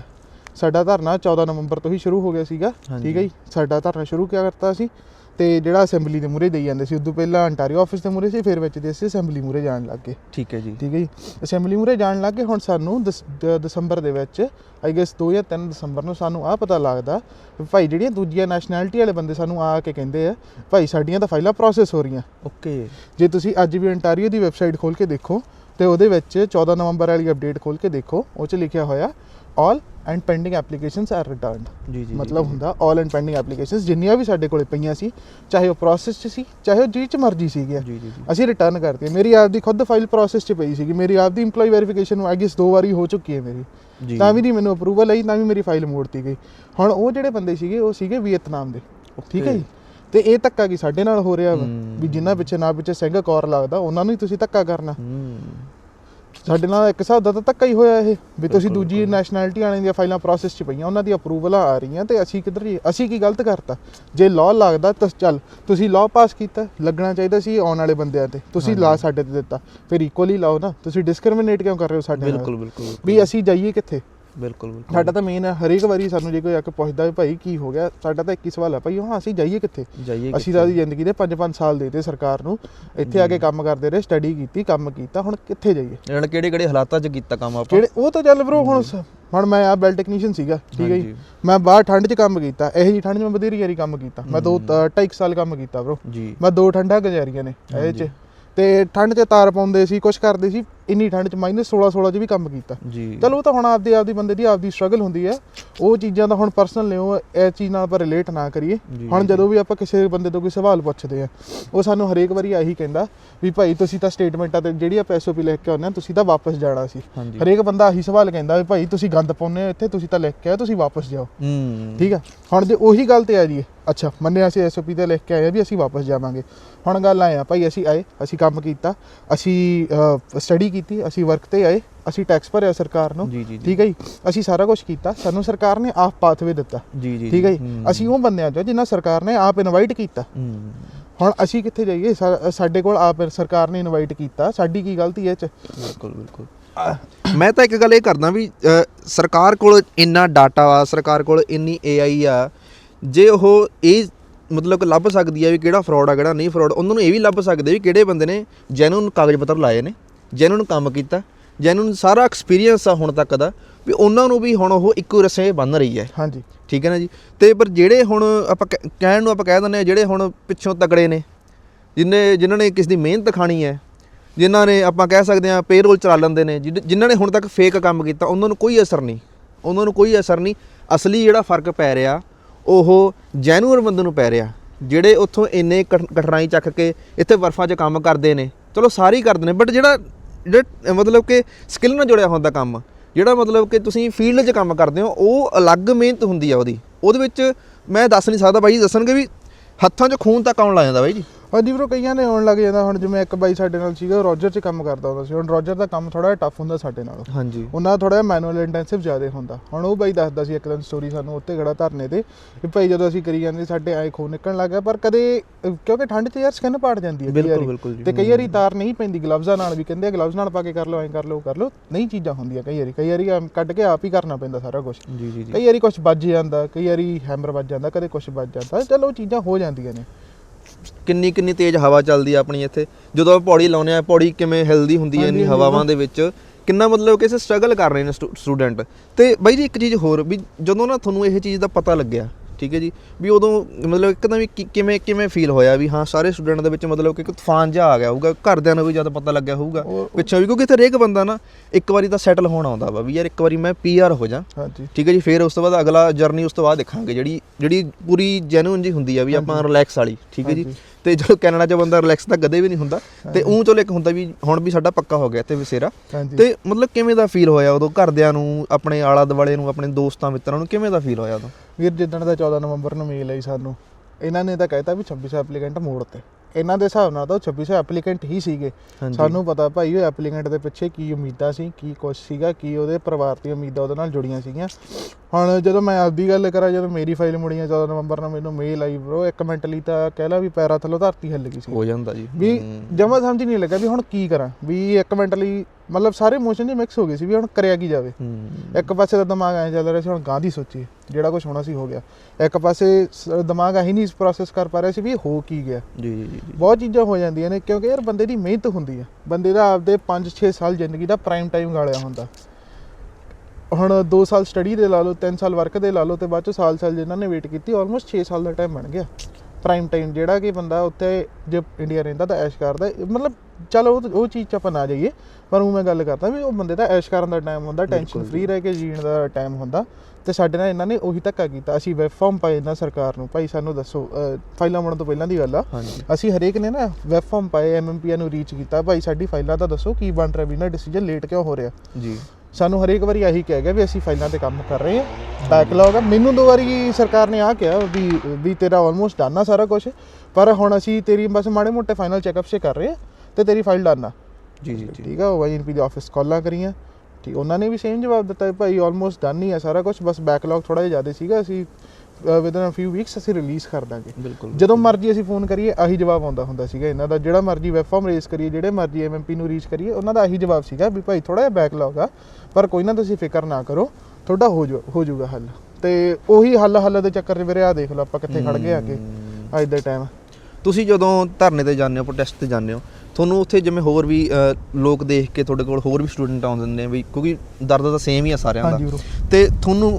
ਸਾਡਾ ਧਰਨਾ 14 ਨਵੰਬਰ ਤੋਂ ਹੀ ਸ਼ੁਰੂ ਹੋ ਗਿਆ ਸੀਗਾ। ਠੀਕ ਹੈ ਜੀ? ਸਾਡਾ ਧਰਨਾ ਸ਼ੁਰੂ ਕਿਆ ਕਰਤਾ ਸੀ? ਤੇ ਜਿਹੜਾ ਅਸੈਂਬਲੀ ਦੇ ਮੂਰੇ ਦੇਈ ਜਾਂਦੇ ਸੀ ਉਦੋਂ ਪਹਿਲਾਂ ਅੰਟਾਰੀਓ ਆਫਿਸ ਦੇ ਮੂਰੇ ਸੀ ਫਿਰ ਵਿੱਚ ਦੇ ਸੀ ਅਸੈਂਬਲੀ ਮੂਰੇ ਜਾਣ ਲੱਗ ਗਏ। ਠੀਕ ਹੈ ਜੀ। ਠੀਕ ਹੈ ਜੀ। ਅਸੈਂਬਲੀ ਮੂਰੇ ਜਾਣ ਲੱਗ ਗਏ ਹੁਣ ਸਾਨੂੰ ਦਸ- ਦ- ਦਸੰਬਰ ਦੇ ਵਿੱਚ ਆਈ ਗੈਸ 2 ਜਾਂ 3 ਦਸੰਬਰ ਨੂੰ ਸਾਨੂੰ ਆ ਪਤਾ ਲੱਗਦਾ ਵੀ ਭਾਈ ਜਿਹੜੀਆਂ ਦੂਜੀਆਂ ਨੈਸ਼ਨੈਲਿਟੀ ਵਾਲੇ ਬੰਦੇ ਸਾਨੂੰ ਆ ਕੇ ਕਹਿੰਦੇ ਆ ਭਾਈ ਸਾਡੀਆਂ ਤਾਂ ਫਾਈਲਾਂ ਪ੍ਰੋਸੈਸ ਹੋ ਰਹੀਆਂ। ਓਕੇ। ਜੇ ਤੁਸੀਂ ਅੱਜ ਵੀ ਅੰਟਾਰੀਓ ਦੀ ਵੈਬਸਾਈਟ ਖੋਲ ਕੇ ਦੇਖੋ ਤੇ ਉਹਦੇ ਵਿੱਚ 14 ਨਵੰਬਰ ਵਾਲੀ ਅਪਡੇਟ ਖੋਲ ਕੇ ਦੇਖੋ ਉਹ 'ਚ ਲਿਖਿਆ ਹੋਇਆ all and pending applications are returned ਜੀ ਜੀ ਮਤਲਬ ਹੁੰਦਾ ਆਲ ਐਂਡ ਪੈਂਡਿੰਗ ਐਪਲੀਕੇਸ਼ਨਸ ਜਿੰਨੀਆਂ ਵੀ ਸਾਡੇ ਕੋਲੇ ਪਈਆਂ ਸੀ ਚਾਹੇ ਉਹ ਪ੍ਰੋਸੈਸ 'ਚ ਸੀ ਚਾਹੇ ਉਹ ਜਿਹ 'ਚ ਮਰਜ਼ੀ ਜੀ ਅਸੀਂ ਰਿਟਰਨ ਕਰਤੀ। ਮੇਰੀ ਆਪ ਦੀ ਖੁਦ ਫਾਈਲ ਪ੍ਰੋਸੈਸ 'ਚ ਪਈ ਸੀਗੀ। ਮੇਰੀ ਆਪ ਦੀ EMPLOYE ਵੈਰੀਫਿਕੇਸ਼ਨ ਆਈ ਗੈਸ ਦੋ ਵਾਰੀ ਹੋ ਚੁੱਕੀ ਹੈ ਮੇਰੀ। ਤਾਂ ਵੀ ਨਹੀਂ ਮੈਨੂੰ ਅਪਰੂਵਲ ਆਈ ਤਾਂ ਵੀ ਮੇਰੀ ਫਾਈਲ ਮੋੜਤੀ ਗਈ। ਹੁਣ ਉਹ ਜਿਹੜੇ ਬੰਦੇ ਸੀਗੇ ਉਹ ਸੀਗੇ ਵੀਅਤਨਾਮ ਦੇ। ਠੀਕ ਹੈ ਜੀ? ਤੇ ਇਹ ਧੱਕਾ ਕੀ ਸਾਡੇ ਨਾਲ ਹੋ ਰਿਹਾ ਵਾ। ਵੀ ਜਿੰਨਾ ਪਿੱਛੇ ਨਾ ਪਿੱਛੇ ਸਿੰਘ ਕੌਰ ਲੱਗਦਾ ਉਹਨਾਂ ਨੂੰ ਹੀ ਤੁਸੀਂ ਧੱਕਾ ਕਰਨਾ। ਸਾਡੇ ਨਾਲ ਇੱਕ ਹਿਸਾਬ ਦਾ ਤਾਂ ਧੱਕਾ ਹੀ ਹੋਇਆ ਇਹ ਵੀ ਤੁਸੀਂ ਦੂਜੀ ਨੈਸ਼ਨੈਲਿਟੀ ਵਾਲਿਆਂ ਦੀਆਂ ਫਾਈਲਾਂ ਪ੍ਰੋਸੈਸ 'ਚ ਪਈਆਂ ਉਹਨਾਂ ਦੀ ਅਪਰੂਵਲਾਂ ਆ ਰਹੀਆਂ ਤੇ ਅਸੀਂ ਕਿੱਧਰ ਜੀ ਅਸੀਂ ਕੀ ਗਲਤ ਕਰਤਾ? ਜੇ ਲਾਅ ਲੱਗਦਾ ਤਾਂ ਚੱਲ ਤੁਸੀਂ ਲਾਅ ਪਾਸ ਕੀਤਾ ਲੱਗਣਾ ਚਾਹੀਦਾ ਸੀ ਆਉਣ ਵਾਲੇ ਬੰਦਿਆਂ ਤੇ ਤੁਸੀਂ ਲਾ ਸਾਡੇ ਤੇ ਦਿੱਤਾ ਫਿਰ ਇਕੁਅਲੀ ਲਾਓ ਨਾ ਤੁਸੀਂ ਡਿਸਕ੍ਰਿਮੀਨੇਟ ਕਿਉਂ ਕਰ ਰਹੇ ਹੋ ਸਾਡੇ ਨਾਲ? ਬਿਲਕੁਲ ਬਿਲਕੁਲ। ਵੀ ਅਸੀਂ ਜਾਈਏ ਕਿੱਥੇ? ਬਿਲਕੁਲ ਬਿਲਕੁਲ। ਸਾਡਾ ਤਾਂ ਮੇਨ ਹਰੇਕ ਵਾਰੀ ਸਾਨੂੰ ਜੇ ਕੋਈ ਆ ਕੇ ਪੁੱਛਦਾ ਵੀ ਭਾਈ ਕੀ ਹੋ ਗਿਆ ਸਾਡਾ ਤਾਂ ਇੱਕ ਹੀ ਸਵਾਲ ਹੈ ਭਾਈ ਹਾਂ ਅਸੀਂ ਜਾਈਏ ਕਿੱਥੇ? ਜਾਈਏ ਅਸੀਂ ਆਪਣੀ ਜ਼ਿੰਦਗੀ ਦੇ 5-5 ਸਾਲ ਦੇਤੇ ਸਰਕਾਰ ਨੂੰ। ਇੱਥੇ ਆ ਕੇ ਕੰਮ ਕਰਦੇ ਰਹੇ ਸਟੱਡੀ ਕੀਤੀ ਕੰਮ ਕੀਤਾ ਹੁਣ ਕਿੱਥੇ ਜਾਈਏ? ਇਹਨਾਂ ਕਿਹੜੇ ਕਿਹੜੇ ਹਾਲਾਤਾਂ 'ਚ ਕੀਤਾ ਕੰਮ ਆਪਾਂ? ਕਿਹੜੇ ਉਹ ਤਾਂ ਚੱਲ ਬ్రో ਹੁਣ ਹੁਣ ਮੈਂ ਆ ਬੈਲ ਟੈਕਨੀਸ਼ੀਅਨ ਸੀਗਾ ਠੀਕ ਹੈ ਜੀ। ਮੈਂ ਬਾਹਰ ਠੰਡ 'ਚ ਕੰਮ ਕੀਤਾ ਇਹੋ ਜੀ ਠੰਡ 'ਚ ਮੈਂ ਬਥੇਰੀ ਵਾਰੀ ਕੰਮ ਕੀਤਾ। ਮੈਂ ਦੋ ਢਾਈ ਸਾਲ ਕੰਮ ਕੀਤਾ ਬ్రో ਮੈਂ ਦੋ ਠੰਡਾਂ ਗੁਜ਼ਾਰੀਆਂ ਨੇ ਇਹਦੇ 'ਚ। ਤੇ ਠੰਡ 'ਚ ਤਾਰ ਪਾਉਂਦੇ ਸੀ ਕੁਝ ਕਰਦੇ ਸੀ ਇੰਨੀ ਠੰਡ 'ਚ ਮਾਈਨਸ 16 16 'ਚ ਵੀ ਕੰਮ ਕੀਤਾ। ਜੀ। ਚਲੋ ਉਹ ਤਾਂ ਹੁਣ ਆਪਦੀ ਆਪਦੀ ਬੰਦੇ ਦੀ ਆਪਦੀ ਸਟਰਗਲ ਹੁੰਦੀ ਹੈ। ਉਹ ਚੀਜ਼ਾਂ ਦਾ ਹੁਣ ਪਰਸਨਲ ਲਿਓ ਇਹ ਚੀਜ਼ ਨਾਲ ਆਪਾਂ ਰਿਲੇਟ ਨਾ ਕਰੀਏ। ਹੁਣ ਜਦੋਂ ਵੀ ਆਪਾਂ ਕਿਸੇ ਬੰਦੇ ਤੋਂ ਕੋਈ ਸਵਾਲ ਪੁੱਛਦੇ ਆ ਉਹ ਸਾਨੂੰ ਹਰੇਕ ਵਾਰੀ ਆਹੀ ਕਹਿੰਦਾ ਵੀ ਭਾਈ ਤੁਸੀਂ ਤਾਂ ਸਟੇਟਮੈਂਟਾਂ ਤੇ ਜਿਹੜੀ ਆਪਾਂ ਐਸਓਪੀ ਲਿਖ ਕੇ ਆਉਂਦੇ ਆ ਤੁਸੀਂ ਤਾਂ ਵਾਪਸ ਜਾਣਾ ਸੀ। ਹਰੇਕ ਬੰਦਾ ਆਹੀ ਸਵਾਲ ਕਹਿੰਦਾ ਵੀ ਭਾਈ ਤੁਸੀਂ ਗੰਦ ਪਾਉਂਦੇ ਹੋ ਇੱਥੇ ਤੁਸੀਂ ਤਾਂ ਲਿਖ ਕੇ ਆਏ ਤੁਸੀਂ ਵਾਪਸ ਜਾਓ। ਠੀਕ ਆ? ਹੁਣ ਜੇ ਉਹੀ ਗੱਲ ਤੇ ਆ ਜੀ ਅੱਛਾ ਮੰਨਿਆ ਅਸੀਂ ਐਸਓਪੀ ਤੇ ਲਿਖ ਕੇ ਆਏ ਆ ਵੀ ਅਸੀਂ ਵਾਪਸ ਜਾਵਾਂਗੇ। ਹੁਣ ਗੱਲ ਆਏ ਆ ਭਾਈ ਅਸੀਂ ਆਏ ਅਸੀਂ ਕੰਮ ਕੀਤਾ ਅਸੀਂ ਸਟੱਡੀ ਕੀਤੀ ਅਸੀਂ ਵਰਕ ਤੇ ਆਏ ਅਸੀਂ ਟੈਕਸ ਭਰਿਆ ਸਰਕਾਰ ਨੂੰ ਜੀ, ਜੀ, ਜੀ। ਠੀਕ ਹੈ ਜੀ? ਅਸੀਂ ਸਾਰਾ ਕੁਝ ਕੀਤਾ ਸਾਨੂੰ ਸਰਕਾਰ ਨੇ ਆਪ ਪਾਥਵੇ ਦਿੱਤਾ ਜੀ ਜੀ ਠੀਕ ਹੈ ਜੀ? ਹੂੰ। ਅਸੀਂ ਉਹ ਬੰਦਿਆਂ ਚੋਂ ਜਿਨ੍ਹਾਂ ਸਰਕਾਰ ਨੇ ਆਪ ਇਨਵਾਈਟ ਕੀਤਾ। ਹੂੰ। ਹੁਣ ਅਸੀਂ ਕਿੱਥੇ ਜਾਈਏ? ਸਾ- ਸਾਡੇ ਕੋਲ ਆਪ ਸਰਕਾਰ ਨੇ ਇਨਵਾਈਟ ਕੀਤਾ। ਸਾਡੀ ਕੀ ਗਲਤੀ ਹੈ ਇਹ ਚ? ਬਿਲਕੁਲ ਬਿਲਕੁਲ। ਮੈਂ ਤਾਂ ਇੱਕ ਗੱਲ ਇਹ ਕਰਦਾ ਵੀ ਅ, ਸਰਕਾਰ ਕੋਲ ਇੰਨਾ ਡਾਟਾ ਆ ਸਰਕਾਰ ਕੋਲ ਇੰਨੀ AI ਆ ਜੇ ਉਹ ਇਹ ਮਤਲਬ ਕਿ ਲੱਭ ਸਕਦੀ ਹੈ ਵੀ ਕਿਹੜਾ ਫਰਾਡ ਆ ਕਿਹੜਾ ਨਹੀਂ ਫਰਾਡ ਉਹਨਾਂ ਨੂੰ ਇਹ ਵੀ ਲੱਭ ਸਕਦੇ ਵੀ ਕਿਹੜੇ ਬੰਦੇ ਨੇ ਜੈਨੂਨ ਕਾਗਜ਼ ਪੱਤਰ ਲਾਏ ਨੇ। ਜੈਨੂਨ ਕੰਮ ਕੀਤਾ ਜੈਨੂਨ ਸਾਰਾ ਐਕਸਪੀਰੀਅੰਸ ਆ ਹੁਣ ਤੱਕ ਦਾ ਵੀ ਉਹਨਾਂ ਨੂੰ ਵੀ ਹੁਣ ਉਹ ਇੱਕੋ ਰਸੇ ਬੰਨ ਰਹੀ ਹੈ। ਹਾਂਜੀ। ਠੀਕ ਹੈ ਨਾ ਜੀ? ਤੇ ਪਰ ਜਿਹੜੇ ਹੁਣ ਆਪਾਂ ਕਹਿ- ਕਹਿਣ ਨੂੰ ਆਪਾਂ ਕਹਿ ਦਿੰਦੇ ਆ ਜਿਹੜੇ ਹੁਣ ਪਿੱਛੋਂ ਤਗੜੇ ਨੇ ਜਿਨ੍ਹਾਂ ਜਿਨ੍ਹਾਂ ਨੇ ਕਿਸ ਦੀ ਮਿਹਨਤ ਖਾਣੀ ਹੈ ਜਿਨ੍ਹਾਂ ਨੇ ਆਪਾਂ ਕਹਿ ਸਕਦੇ ਆ ਪੇਰੋਲ ਚਲਾ ਲੈਂਦੇ ਨੇ ਜਿਨ੍ਹਾਂ ਨੇ ਹੁਣ ਤੱਕ ਫੇਕ ਕੰਮ ਕੀਤਾ ਉਹਨਾਂ ਨੂੰ ਕੋਈ ਅਸਰ ਨਹੀਂ। ਉਹਨਾਂ ਨੂੰ ਕੋਈ ਅਸਰ ਨਹੀਂ। ਅਸਲੀ ਜਿਹੜਾ ਫ਼ਰਕ ਪੈ ਰਿਹਾ ਉਹ ਜੈਨੂਅਰ ਬੰਦੇ ਨੂੰ ਪੈ ਰਿਹਾ ਜਿਹੜੇ ਉੱਥੋਂ ਇੰਨੇ ਕਠ- ਕਠਿਨਾਈ ਚੱਕ ਕੇ ਇੱਥੇ ਬਰਫਾਂ 'ਚ ਕੰਮ ਕਰਦੇ ਨੇ। ਚਲੋ ਸਾਰੇ ਹੀ ਕਰਦੇ ਨੇ ਬਟ ਜਿਹੜਾ ਜਿਹੜਾ ਮਤਲਬ ਕਿ ਸਕਿੱਲ ਨਾਲ ਜੁੜਿਆ ਹੁੰਦਾ ਕੰਮ, ਜਿਹੜਾ ਮਤਲਬ ਕਿ ਤੁਸੀਂ ਫੀਲਡ 'ਚ ਕੰਮ ਕਰਦੇ ਹੋ, ਉਹ ਅਲੱਗ ਮਿਹਨਤ ਹੁੰਦੀ ਆ ਉਹਦੀ। ਉਹਦੇ ਵਿੱਚ ਮੈਂ ਦੱਸ ਨਹੀਂ ਸਕਦਾ ਬਾਈ ਜੀ ਦੱਸਣਗੇ ਵੀ ਹੱਥਾਂ 'ਚ ਖੂਨ ਤੱਕ ਆਉਣ ਲੱਗ ਜਾਂਦਾ ਬਾਈ ਜੀ। ਹਾਂਜੀ ਬ్రో ਕਈਆਂ ਨੇ ਆਉਣ ਲੱਗ ਜਾਂਦਾ। ਹੁਣ ਜਿਵੇਂ ਇੱਕ ਬਾਈ ਸਾਡੇ ਨਾਲ ਸੀਗਾ ਰੋਜਰ 'ਚ ਕੰਮ ਕਰਦਾ ਹੁੰਦਾ ਸੀ। ਹੁਣ ਰੋਜਰ ਦਾ ਕੰਮ ਥੋੜਾ ਜਿਹਾ ਟਫ ਹੁੰਦਾ ਸਾਡੇ ਨਾਲੋਂ। ਹਾਂਜੀ। ਉਹਨਾਂ ਦਾ ਥੋੜਾ ਜਿਹਾ ਮੈਨੂਅਲ ਇੰਟੈਂਸਿਵ ਜ਼ਿਆਦਾ ਹੁੰਦਾ। ਹੁਣ ਉਹ ਬਾਈ ਦੱਸਦਾ ਸੀ ਇੱਕ ਦਿਨ ਸਟੋਰੀ ਸਾਨੂੰ ਉੱਤੇ ਖੜਾ ਧਰਨੇ ਤੇ ਵੀ ਭਾਈ ਜਦੋਂ ਅਸੀਂ ਕਰੀ ਜਾਂਦੇ ਸਾਡੇ ਆਏ ਖੂਨ ਨਿਕਲਣ ਲੱਗ ਗਿਆ। ਪਰ ਕਦੇ ਕਿਉਂਕਿ ਠੰਡ 'ਚ ਯਾਰ ਸਕਿਨ ਪਾੜ ਜਾਂਦੀ ਹੈ ਬਿਲਕੁਲ, ਵਾਰੀ। ਬਿਲਕੁਲ। ਤੇ ਕਈ ਵਾਰੀ ਤਾਰ ਨਹੀਂ ਪੈਂਦੀ ਗਲਵਜ਼ਾਂ ਨਾਲ ਵੀ ਕਹਿੰਦੇ ਗਲਵਜ਼ ਨਾਲ ਪਾ ਕੇ ਕਰ ਲਓ ਐਂ ਕਰ ਲਓ ਕਰ ਲਓ। ਨਹੀਂ ਚੀਜ਼ਾਂ ਹੁੰਦੀਆਂ ਕਈ ਵਾਰੀ। ਕਈ ਵਾਰੀ ਕੱਢ ਕੇ ਆਪ ਹੀ ਕਰਨਾ ਪੈਂਦਾ ਸਾਰਾ ਕੁਝ ਜੀ ਜੀ ਕਈ ਵਾਰੀ ਕੁਝ ਵੱਜ ਜਾਂਦਾ ਕਈ ਵਾਰੀ ਹੈਮਰ ਵੱਜ ਜਾਂਦਾ ਕਦੇ ਕੁਝ ਵੱਜ ਜਾਂਦਾ। ਚਲੋ ਚੀਜ਼ਾਂ ਹੋ ਜਾਂਦੀਆਂ ਨੇ। ਕਿੰਨੀ ਕਿੰਨੀ ਤੇਜ਼ ਹਵਾ ਚੱਲਦੀ ਆ ਆਪਣੀ ਇੱਥੇ? ਜਦੋਂ ਆਪਾਂ ਪੌੜੀ ਲਾਉਨੇ ਆ ਪੌੜੀ ਕਿਵੇਂ ਹਿਲਦੀ ਹੁੰਦੀ ਹੈ ਇੰਨੀ ਹਵਾਵਾਂ ਦੇ ਵਿੱਚ? ਕਿੰਨਾ ਮਤਲਬ ਕਿ ਸਟਰਗਲ ਕਰ ਰਹੇ ਨੇ ਸਟੂਡੈਂਟ ਤੇ ਬਾਈ ਜੀ ਇੱਕ ਚੀਜ਼ ਹੋਰ ਵੀ ਜਦੋਂ ਨਾ ਤੁਹਾਨੂੰ ਇਹ ਚੀਜ਼ ਦਾ ਪਤਾ ਲੱਗਿਆ ਠੀਕ ਹੈ ਜੀ ਵੀ ਉਦੋਂ ਮਤਲਬ ਇੱਕਦਮ ਵੀ ਕਿ- ਕਿਵੇਂ ਕਿਵੇਂ ਫੀਲ ਹੋਇਆ ਵੀ ਹਾਂ ਸਾਰੇ ਸਟੂਡੈਂਟ ਦੇ ਵਿੱਚ ਮਤਲਬ ਕਿ ਇੱਕ ਤੂਫਾਨ ਜਿਹਾ ਆ ਗਿਆ ਹੋਊਗਾ ਘਰਦਿਆਂ ਨੂੰ ਵੀ ਜਦ ਪਤਾ ਲੱਗਿਆ ਹੋਊਗਾ ਪਿੱਛੋਂ ਵੀ ਕਿਉਂਕਿ ਇੱਥੇ ਹਰੇਕ ਬੰਦਾ ਨਾ ਇੱਕ ਵਾਰੀ ਤਾਂ ਸੈਟਲ ਹੋਣਾ ਆਉਂਦਾ ਵਾ ਵੀ ਯਾਰ ਇੱਕ ਵਾਰੀ ਮੈਂ ਪੀਆਰ ਹੋ ਜਾ। ਠੀਕ ਹੈ ਜੀ ਫਿਰ ਉਸ ਤੋਂ ਬਾਅਦ ਅਗਲਾ ਜਰਨੀ ਉਸ ਤੋਂ ਬਾਅਦ ਦੇਖਾਂਗੇ ਜਿਹੜੀ ਜਿਹੜੀ ਪੂਰੀ ਜੈਨੂਇਨ ਜੀ ਹੁੰਦੀ ਆ ਵੀ ਆਪਾਂ ਰਿਲੈਕਸ ਵਾਲੀ ਠੀਕ ਹੈ ਜੀ। ਤੇ ਜਦੋਂ ਕੈਨੇਡਾ 'ਚ ਬੰਦਾ ਰਿਲੈਕਸ ਤਾਂ ਕਦੇ ਵੀ ਨਹੀਂ ਹੁੰਦਾ। ਤੇ ਉਹ ਚਲੋ ਇੱਕ ਹੁੰਦਾ ਵੀ ਹੁਣ ਵੀ ਸਾਡਾ ਪੱਕਾ ਹੋ ਗਿਆ ਤੇ ਵਿਸੇਰਾ ਤੇ ਮਤਲਬ ਕਿਵੇਂ ਦਾ ਫੀਲ ਹੋਇਆ ਉਦੋਂ ਘਰਦਿਆਂ ਨੂੰ ਆਪਣੇ ਆਲਾ ਦੁਆਲੇ ਨੂੰ ਆਪਣੇ ਦੋਸਤਾਂ ਮਿੱਤਰਾਂ ਨੂੰ ਕਿਵੇਂ ਦਾ ਫੀਲ ਹੋਇਆ ਉਦੋਂ? ਵੀਰ ਜਿੱਦਣ ਦਾ 14 ਨਵੰਬਰ ਨੂੰ ਮੇਲ ਆਈ ਸਾਨੂੰ ਇਹਨਾਂ ਨੇ ਤਾਂ ਕਹਿਤਾ ਵੀ 2600 ਐਪਲੀਕੈਂਟ ਮੋੜ ਤੇ। ਇਹਨਾਂ ਦੇ ਹਿਸਾਬ ਨਾਲ ਤਾਂ ਉਹ 2600 ਐਪਲੀਕੈਂਟ ਹੀ ਸੀਗੇ। ਸਾਨੂੰ ਪਤਾ ਭਾਈ ਉਹ ਐਪਲੀਕੈਂਟ ਦੇ ਪਿੱਛੇ ਕੀ ਉਮੀਦਾਂ ਸੀ ਕੀ ਕੁਛ ਸੀਗਾ ਕੀ ਉਹਦੇ ਪਰਿਵਾਰ ਦੀਆਂ ਉਮੀਦਾਂ ਉਹਦੇ ਨਾਲ ਜੁੜੀਆਂ ਸੀਗੀਆਂ। ਹੁਣ ਜਦੋਂ ਮੈਂ ਆਪਦੀ ਗੱਲ ਕਰਾਂ ਜਦੋਂ ਮੇਰੀ ਫਾਈਲ ਮੁੜੀਆਂ 14 ਨਵੰਬਰ ਨੂੰ ਮੈਨੂੰ ਮੇਲ ਆਈ ਬ్రో ਇੱਕ ਮਿੰਟ ਲਈ ਤਾਂ ਕਹਿ ਲਾ ਵੀ ਪੈਰਾਂ ਥੱਲੋਂ ਧਰਤੀ ਹਿੱਲ ਗਈ ਸੀ। ਹੋ ਜਾਂਦਾ ਜੀ। ਵੀ। ਜਮਾ ਸਮਝ ਨਹੀਂ ਲੱਗਾ ਵੀ ਹੁਣ ਕੀ ਕਰਾਂ। ਵੀ ਇੱਕ ਮਿੰਟ ਲਈ ਮਤਲਬ ਸਾਰੇ ਇਮੋਸ਼ਨ ਜੀ ਮਿਕਸ ਹੋ ਗਏ ਸੀ ਵੀ ਹੁਣ ਕਰਿਆ ਕੀ ਜਾਵੇ। ਇੱਕ ਪਾਸੇ ਦਾ ਦਿਮਾਗ ਐ ਚੱਲ ਰਿਹਾ ਸੀ ਹੁਣ ਗਾਂ ਦੀ ਸੋਚੀ ਜਿਹੜਾ ਕੁਝ ਹੋਣਾ ਸੀ ਹੋ ਗਿਆ। ਇੱਕ ਪਾਸੇ ਦਿਮਾਗ ਆਹੀ ਨਹੀਂ ਪ੍ਰੋਸੈਸ ਕਰ ਪਾ ਰਿਹਾ ਸੀ ਵੀ ਹੋ ਕੀ ਗਿਆ। ਜੀ ਜੀ ਜੀ ਜੀ। ਬਹੁਤ ਚੀਜ਼ਾਂ ਹੋ ਜਾਂਦੀਆਂ ਨੇ ਕਿਉਂਕਿ ਯਾਰ ਬੰਦੇ ਦੀ ਮਿਹਨਤ ਹੁੰਦੀ ਆ। ਬੰਦੇ ਦਾ ਆਪਦੇ 5-6 ਸਾਲ ਜ਼ਿੰਦਗੀ ਦਾ ਪ੍ਰਾਈਮ ਟਾਈਮ ਗਾਲਿਆ ਹੁੰਦਾ। ਹੁਣ 2 ਸਾਲ ਸਟੱਡੀ ਦੇ ਲਾ ਲਓ 3 ਸਾਲ ਵਰਕ ਦੇ ਲਾ ਲਓ ਤੇ ਬਾਅਦ ਚ ਸਾਲ ਸਾਲ ਜਿਨ੍ਹਾਂ ਨੇ ਵੇਟ ਕੀਤੀ ਆਲਮੋਸਟ 6 ਸਾਲ ਦਾ ਟਾਈਮ ਬਣ ਗਿਆ। ਪ੍ਰਾਈਮ ਟਾਈਮ ਜਿਹੜਾ ਕਿ ਬੰਦਾ ਉੱਥੇ ਜੇ ਇੰਡੀਆ ਰਹਿੰਦਾ ਤਾਂ ਐਸ਼ ਕਰਦਾ ਮਤਲਬ ਚਲ ਉਹ ਉਹ ਚੀਜ਼ 'ਚ ਆਪਾਂ ਨਾ ਜਾਈਏ ਪਰ ਉਹ ਮੈਂ ਗੱਲ ਕਰਦਾ ਵੀ ਉਹ ਬੰਦੇ ਦਾ ਐਸ਼ ਕਰਨ ਦਾ ਟਾਈਮ ਹੁੰਦਾ ਟੈਨਸ਼ਨ ਫ੍ਰੀ ਰਹਿ ਕੇ ਜੀਣ ਦਾ ਟਾਈਮ ਹੁੰਦਾ ਤੇ ਸਾਡੇ ਨਾਲ ਇਹਨਾਂ ਨੇ ਉਹੀ ਧੱਕਾ ਕੀਤਾ ਅਸੀਂ ਵੈਬ ਫਾਰਮ ਪਾਏ ਨਾ ਸਰਕਾਰ ਨੂੰ ਭਾਈ ਸਾਨੂੰ ਦੱਸੋ ਫਾਈਲਾਂ ਬਣਨ ਤੋਂ ਪਹਿਲਾਂ ਦੀ ਗੱਲ ਆ ਅਸੀਂ ਹਰੇਕ ਨੇ ਨਾ ਵੈਬ ਫਾਰਮ ਪਾਏ ਐਮਐਮਪੀ ਨੂੰ ਰੀਚ ਕੀਤਾ ਭਾਈ ਸਾਡੀ ਫਾਈਲਾਂ ਦਾ ਦੱਸੋ ਕੀ ਬਣ ਰਿਹਾ ਵੀ ਨਾ ਡਿਸੀਜਨ ਲੇਟ ਕਿਉਂ ਹੋ ਰਿਹਾ? ਜੀ। ਸਾਨੂੰ ਹਰੇਕ ਵਾਰੀ ਆਹੀ ਕਿਹਾ ਗਿਆ ਵੀ ਅਸੀਂ ਫਾਈਲਾਂ ਤੇ ਕੰਮ ਕਰ ਰਹੇ ਹਾਂ ਬੈਕਲੌਗ ਆ। ਮੈਨੂੰ ਦੋ ਵਾਰੀ ਸਰਕਾਰ ਨੇ ਆ ਕਿਹਾ ਵੀ ਵੀ ਤੇਰਾ ਆਲਮੋਸਟ ਡਨ ਆ ਸਾਰਾ ਕੁਝ ਪਰ ਹੁਣ ਅਸੀਂ ਤੇਰੀ ਬਸ ਮਾੜੇ ਮੋਟੇ ਫਾਈਨਲ ਚੈੱਕਅਪਸ ਕਰ ਰਹੇ ਹਾਂ ਤੇ ਤੇਰੀ ਫਾਈਲ ਡਨ ਆ। ਜੀ ਜੀ ਠੀਕ ਆ ਵਾਈਐਨਪੀ ਦੇ ਆਫਿਸ ਕਾਲਾਂ ਕਰੀਆਂ। ਠੀਕ ਉਹਨਾਂ ਨੇ ਵੀ ਸੇਮ ਜਵਾਬ ਦਿੱਤਾ ਭਾਈ ਆਲਮੋਸਟ ਡਨ ਹੀ ਆ ਸਾਰਾ ਕੁਝ ਬਸ ਬੈਕਲੌਗ ਥੋੜਾ ਜਿਹਾ ਜ਼ਿਆਦਾ ਸੀਗਾ ਅਸੀਂ ਵਿਦਨ ਅ ਫਿਊ ਵੀਕਸ ਅਸੀਂ ਰਿਲੀਜ਼ ਕਰ ਦਾਂਗੇ। ਜਦੋਂ ਮਰਜ਼ੀ ਅਸੀਂ ਫੋਨ ਕਰੀਏ ਆਹੀ ਜਵਾਬ ਆਉਂਦਾ ਹੁੰਦਾ ਸੀਗਾ। ਇਹਨਾਂ ਦਾ ਜਿਹੜਾ ਮਰਜ਼ੀ ਵੈਬ ਫਾਰਮ ਰੇਸ ਕਰੀਏ ਜਿਹੜੇ ਮਰਜ਼ੀ ਐਮਐਮਪੀ ਨੂੰ ਰੀਚ ਕਰੀਏ ਉਹਨਾਂ ਦਾ ਆਹੀ ਜਵਾਬ ਸੀਗਾ ਵੀ ਭਾਈ ਥੋੜਾ ਜਿਹਾ ਬੈਕਲੌਗ ਆ ਪਰ ਕੋਈ ਨਾ ਤੁਸੀਂ ਫਿਕਰ ਨਾ ਕਰੋ ਤੁਹਾਡਾ ਹੋ ਜਾ ਹੋ ਜਾਊਗਾ ਹੱਲ। ਤੇ ਉਹੀ ਹੱਲ ਹੱਲ ਦੇ ਚੱਕਰ 'ਚ ਵੀਰੇ ਆ ਦੇਖ ਲਓ ਆਪਾਂ ਕਿੱਥੇ ਖੜ ਗਏ ਆ ਕੇ ਅੱਜ ਦੇ ਟਾਈਮ ਤੁਸੀਂ ਜਦੋਂ ਧਰਨੇ ਤੇ ਜਾਂਦੇ ਹੋ ਪ੍ਰੋਟੈਸਟ ਤੇ ਜਾਂਦੇ ਹੋ ਤੁਹਾਨੂੰ ਉੱਥੇ ਜਿਵੇਂ ਹੋਰ ਵੀ ਲੋਕ ਦੇਖ ਕੇ ਤੁਹਾਡੇ ਕੋਲ ਹੋਰ ਵੀ ਸਟੂਡੈਂਟ ਆਉਂਦੇ ਨੇ ਵੀ ਕਿਉਂਕਿ ਦਰਦ ਤਾਂ ਸੇਮ ਹੀ ਆ ਸਾਰਿਆਂ ਦਾ। ਤੇ ਤੁਹਾਨੂੰ